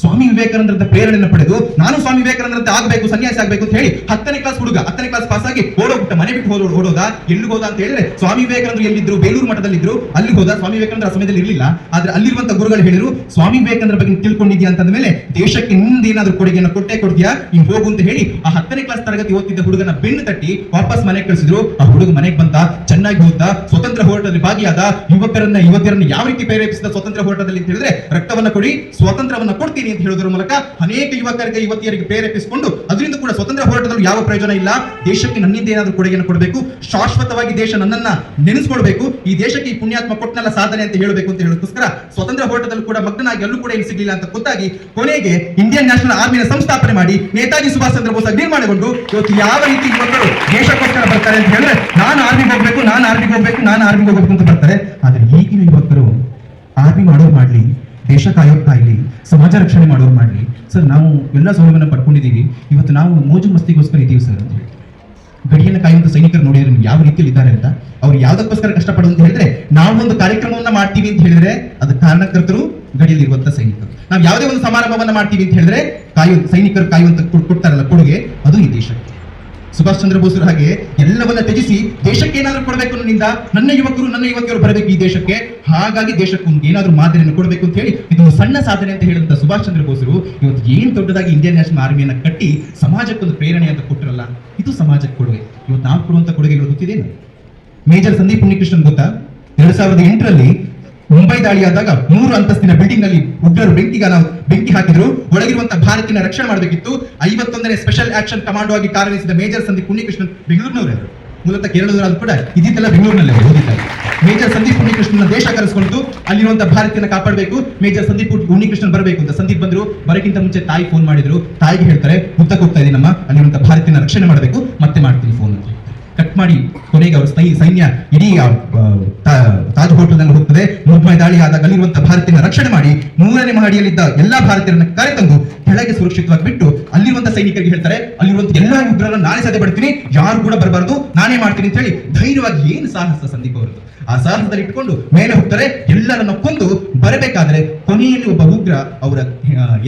Speaker 2: ಸ್ವಾಮಿ ವಿವೇಕಾನಂದರ ಪ್ರೇರಣೆಯನ್ನು ಪಡೆದು, ನಾನು ಸ್ವಾಮಿ ವಿವೇಕಾನಂದರಂತೆ ಆಗಬೇಕು, ಸನ್ಯಾಸಿ ಆಗಬೇಕು ಅಂತ ಹೇಳಿ ಹತ್ತನೇ ಕ್ಲಾಸ್ ಹುಡುಗ, ಹತ್ತನೇ ಕ್ಲಾಸ್ ಪಾಸ್ ಆಗಿ ಓಡೋಗ್ಬಿಟ್ಟ. ಮನೆ ಬಿಟ್ಟು ಹೋದ ಓಡೋದ? ಎಲ್ಲಿಗೆ ಹೋದ ಅಂತ ಹೇಳಿದ್ರೆ, ಸ್ವಾಮಿ ವಿವೇಕಾನಂದರು ಎಲ್ಲಿದ್ರು? ಬೇಲೂರು ಮಠದಲ್ಲಿದ್ರು. ಅಲ್ಲಿ ಹೋದ. ಸ್ವಾಮಿ ವಿವೇಕಾನಂದರ ಸಮಯದಲ್ಲಿ ಇರಲಿಲ್ಲ. ಆದ್ರೆ ಅಲ್ಲಿರುವಂತ ಗುರುಗಳು ಹೇಳಿದ್ರು, ಸ್ವಾಮಿ ವಿವೇಕಾನಂದರ ಬಗ್ಗೆ ತಿಳ್ಕೊಂಡಿದ್ಯಾ ಅಂತಂದ ಮೇಲೆ ದೇಶಕ್ಕೆ ನಿಂದ ಕೊಡುಗೆಯನ್ನು ಕೊಟ್ಟೆ ಕೊಡ್ತೀಯಾ? ನೀನ್ ಹೋಗು ಅಂತ ಹೇಳಿ ಆ ಹತ್ತನೇ ಕ್ಲಾಸ್ ತರಗತಿ ಓದ್ತಿದ್ದ ಹುಡುಗನ ಬೆನ್ನು ತಟ್ಟಿ ವಾಪಸ್ ಮನೆಗೆ ಕಳಿಸಿದ್ರು. ಆ ಹುಡುಗ ಮನೆಗೆ ಬಂತ ಚೆನ್ನಾಗಿ ಹೋದ ಸ್ವತಂತ್ರ ಹೋರಾಟದಲ್ಲಿ ಭಾಗಿಯಾದ, ಯುವಕರನ್ನ, ಯುವತಿಯರನ್ನ ಯಾವ ರೀತಿ ಪ್ರೇರೇಪಿಸಿದ ಸ್ವತಂತ್ರ ಹೋರಾಟದಲ್ಲಿ ಅಂತ ಹೇಳಿದ್ರೆ, ರಕ್ತವನ್ನ ಕೊಡಿ, ಸ್ವಾತಂತ್ರ್ಯವನ್ನ ಕೊಡ್ತೀನಿ ಅಂತ ಹೇಳೋದ್ರ ಮೂಲಕ ಅನೇಕ ಯುವಕರಿಗೆ, ಯುವತಿಯರಿಗೆ ಪ್ರೇರೇಪಿಸಿಕೊಂಡು ಅದರಿಂದ ಕೂಡ ಸ್ವತಂತ್ರ ಹೋರಾಟದಲ್ಲಿ ಯಾವ ಪ್ರಯೋಜನ ಇಲ್ಲ. ದೇಶಕ್ಕೆ ನನ್ನಿಂದ ಏನಾದರೂ ಕೊಡುಗೆಯನ್ನು ಕೊಡಬೇಕು. ಶಾಶ್ವತವಾಗಿ ದೇಶ ನನ್ನನ್ನ ನೆನೆಸ್ಕೊಳ್ಬೇಕು. ಈ ದೇಶಕ್ಕೆ ಈ ಪುಣ್ಯಾತ್ಮ ಕೊಟ್ಟನಲ್ಲ ಸಾಧನೆ ಅಂತ ಹೇಳಬೇಕು ಅಂತ ಹೇಳೋದಕ್ಕೋಸ್ಕರ ಸ್ವತಂತ್ರ ಹೋರಾಟದಲ್ಲಿ ಕೂಡ ಮಗ್ನಾಗಿ ಅಲ್ಲೂ ಕೂಡ ಏನು ಸಿಗ್ಲಿಲ್ಲ ಅಂತ ಗೊತ್ತಾಗಿ ಕೊನೆಗೆ ಇಂಡಿಯನ್ ನ್ಯಾಷನಲ್ ಆರ್ಮಿನ ಸಂಸ್ಥಾಪನೆ ಮಾಡಿ ನೇತಾಜಿ ಸುಭಾಷ್ ಚಂದ್ರ ಬೋಸ್ ನಿರ್ಮಾಣಗೊಂಡು ಇವತ್ತು ಯಾವ ರೀತಿ ಯುವಕರು ದೇಶಕ್ಕೋಸ್ಕರ ಬರ್ತಾರೆ ಅಂತ ಹೇಳಿದ್ರೆ ನಾನು ಆರ್ಮಿಗೆ ಹೋಗ್ಬೇಕು, ನಾನು ಆರ್ಮಿಗೆ ಹೋಗ್ಬೇಕು, ನಾನು ಆರ್ಮಿಗೆ ಹೋಗ್ಬೇಕು ಅಂತ ಬರ್ತಾರೆ. ಆದ್ರೆ ಈಗಿನ ಯುವಕರು ಆರ್ಮಿ ಮಾಡೋರು ಮಾಡ್ಲಿ. ದೇಶ ಕಾಯೋರ್ ಇಲ್ಲಿ ಸಮಾಜ ರಕ್ಷಣೆ ಮಾಡೋರು ಮಾಡ್ಲಿ. ಸರ್, ನಾವು ಎಲ್ಲ ಸೌಲಭ್ಯನ ಪಡ್ಕೊಂಡಿದ್ದೀವಿ. ಇವತ್ತು ನಾವು ಮೋಜು ಮಸ್ತಿಗೋಸ್ಕರ ಇದ್ದೀವಿ ಸರ್ ಅಂತ ಹೇಳಿ. ಗಡಿಯನ್ನು ಕಾಯುವಂತ ಸೈನಿಕರು ನೋಡಿದ್ರೆ ಯಾವ ರೀತಿಯಲ್ಲಿ ಇದ್ದಾರೆ ಅಂತ. ಅವ್ರು ಯಾವ್ದಕ್ಕೋಸ್ಕರ ಕಷ್ಟಪಡೋದು ಅಂತ ಹೇಳಿದ್ರೆ, ನಾವು ಒಂದು ಕಾರ್ಯಕ್ರಮವನ್ನ ಮಾಡ್ತೀವಿ ಅಂತ ಹೇಳಿದ್ರೆ, ಅದು ಕಾರಣಕರ್ತರು ಗಡಿಯಲ್ಲಿ ಇರುವಂತ ಸೈನಿಕರು. ನಾವು ಯಾವುದೇ ಒಂದು ಸಮಾರಂಭವನ್ನ ಮಾಡ್ತೀವಿ ಅಂತ ಹೇಳಿದ್ರೆ, ಕಾಯು, ಸೈನಿಕರು ಕಾಯುವಂತ ಕೊಡ್- ಕೊಡ್ತಾರಲ್ಲ ಕೊಡುಗೆ, ಅದು ಈ ದೇಶಕ್ಕೆ. ಸುಭಾಷ್ ಚಂದ್ರ ಬೋಸ್ರ ಹಾಗೆ ಎಲ್ಲವನ್ನ ತ್ಯಜಿಸಿ ದೇಶಕ್ಕೆ ಏನಾದ್ರೂ ಕೊಡಬೇಕು ನನ್ನಿಂದ ನನ್ನ ಯುವಕರು, ನನ್ನ ಯುವಕಿಯರು ಬರಬೇಕು ಈ ದೇಶಕ್ಕೆ. ಹಾಗಾಗಿ ದೇಶಕ್ಕೆ ಏನಾದರೂ ಮಾದರಿಯನ್ನು ಕೊಡಬೇಕು ಅಂತ ಹೇಳಿ ಇದು ಒಂದು ಸಣ್ಣ ಸಾಧನೆ ಅಂತ ಹೇಳಿದಂತ ಸುಭಾಷ್ ಚಂದ್ರ ಬೋಸ್ರು ಇವತ್ತು ಏನ್ ದೊಡ್ಡದಾಗಿ ಇಂಡಿಯನ್ ನ್ಯಾಷನಲ್ ಆರ್ಮಿಯನ್ನ ಕಟ್ಟಿ ಸಮಾಜಕ್ಕೊಂದು ಪ್ರೇರಣೆ ಅಂತ ಕೊಟ್ಟಿರಲ್ಲ, ಇದು ಸಮಾಜಕ್ಕೆ ಕೊಡುಗೆ. ಇವತ್ತು ನಾವು ಕೊಡುವಂತ ಕೊಡುಗೆಗಳು ಗೊತ್ತಿದೆ ಮೇಜರ್ ಸಂದೀಪ್ ಉನ್ನಿಕೃಷ್ಣನ್ ಗೊತ್ತಾ? ಎರಡ್ ಸಾವಿರದ ಎಂಟರಲ್ಲಿ ಮುಂಬೈ ದಾಳಿಯಾದಾಗ ಮೂರು ಅಂತಸ್ತಿನ ಬಿಲ್ಡಿಂಗ್ನಲ್ಲಿ ಉಗ್ರರು ಬೆಂಕಿಗ ನಾವು ಬೆಂಕಿ ಹಾಕಿದ್ರು. ಒಳಗಿರುವಂತಹ ಭಾರತಿನ ರಕ್ಷಣೆ ಮಾಡಬೇಕಿತ್ತು. ಐವತ್ತೊಂದನೇ ಸ್ಪೆಷಲ್ ಆಕ್ಷನ್ ಕಮಾಂಡೋ ಆಗಿ ಕಾರ್ಯನಿಸಿದ ಮೇಜರ್ ಸಂದೀಪ್ ಪುಣ್ಯಕೃಷ್ಣನ್ ಬೆಂಗಳೂರಿನವರು. ಮೂಲತಃ ಕೇರಳದವರಾದ್ರು ಕೂಡ ಇದೀತೆಲ್ಲ ಬೆಂಗಳೂರಿನಲ್ಲಿ ಓದಿದ್ದಾರೆ. ಮೇಜರ್ ಸಂದೀಪ್ ಪುಣ್ಯಕೃಷ್ಣನ ದೇಶ ಕರೆಸ್ಕೊಂಡು ಅಲ್ಲಿರುವಂತಹ ಭಾರತೀಯನ ಕಾಪಾಡಬೇಕು. ಮೇಜರ್ ಸಂದೀಪ್ ಪುಣ್ಯಕೃಷ್ಣನ್ ಬರಬೇಕು ಅಂತ ಸಂದೀಪ್ ಬಂದ್ರು. ಬರಕ್ಕಿಂತ ಮುಂಚೆ ತಾಯಿ ಫೋನ್ ಮಾಡಿದ್ರು. ತಾಯಿಗೆ ಹೇಳ್ತಾರೆ ಮುತ್ತಕ್ಕೆ ಹೋಗ್ತಾ ಇದೀನಮ್ಮ. ಅಲ್ಲಿರುವಂತಹ ಭಾರತೀಯನ ರಕ್ಷಣೆ ಮಾಡಬೇಕು. ಮತ್ತೆ ಮಾಡ್ತೀನಿ ಫೋನ್ ಅಂತ. ಕಟ್ ಮಾಡಿ ಕೊನೆಗೆ ಅವರ ಸೈನ್ಯ ಇಡೀ ತಾಜ್ ಹೋಟೆಲ್ನಲ್ಲಿ ಹೋಗ್ತದೆ. ಮುಂಬೈ ದಾಳಿ ಆದಾಗ ಅಲ್ಲಿರುವಂತಹ ಭಾರತೀಯ ರಕ್ಷಣೆ ಮಾಡಿ ಮೂರನೇ ಮಹಡಿಯಲ್ಲಿದ್ದ ಎಲ್ಲಾ ಭಾರತೀಯರನ್ನ ಕರೆತಂದು ಕೆಳಗೆ ಸುರಕ್ಷಿತವಾಗಿ ಬಿಟ್ಟು ಅಲ್ಲಿರುವಂತಹ ಸೈನಿಕರಿಗೆ ಹೇಳ್ತಾರೆ ಅಲ್ಲಿರುವಂತ ಎಲ್ಲಾ ಉಗ್ರರನ್ನ ನಾನೇ ಸದೆ ಪಡ್ತೀನಿ ಯಾರು ಕೂಡ ಬರಬಾರದು, ನಾನೇ ಮಾಡ್ತೀನಿ ಅಂತ ಹೇಳಿ ಧೈರ್ಯವಾಗಿ ಏನು ಸಾಹಸ ಸಂದೀಪ್ ಅವರದ್ದು? ಆ ಸಾಹಸದಲ್ಲಿ ಇಟ್ಕೊಂಡು ಮೇಲೆ ಹೋಗ್ತಾರೆ, ಎಲ್ಲರನ್ನ ಕೊಂದು ಬರಬೇಕಾದ್ರೆ ಕೊನೆಯಲ್ಲಿ ಒಬ್ಬ ಉಗ್ರ ಅವರ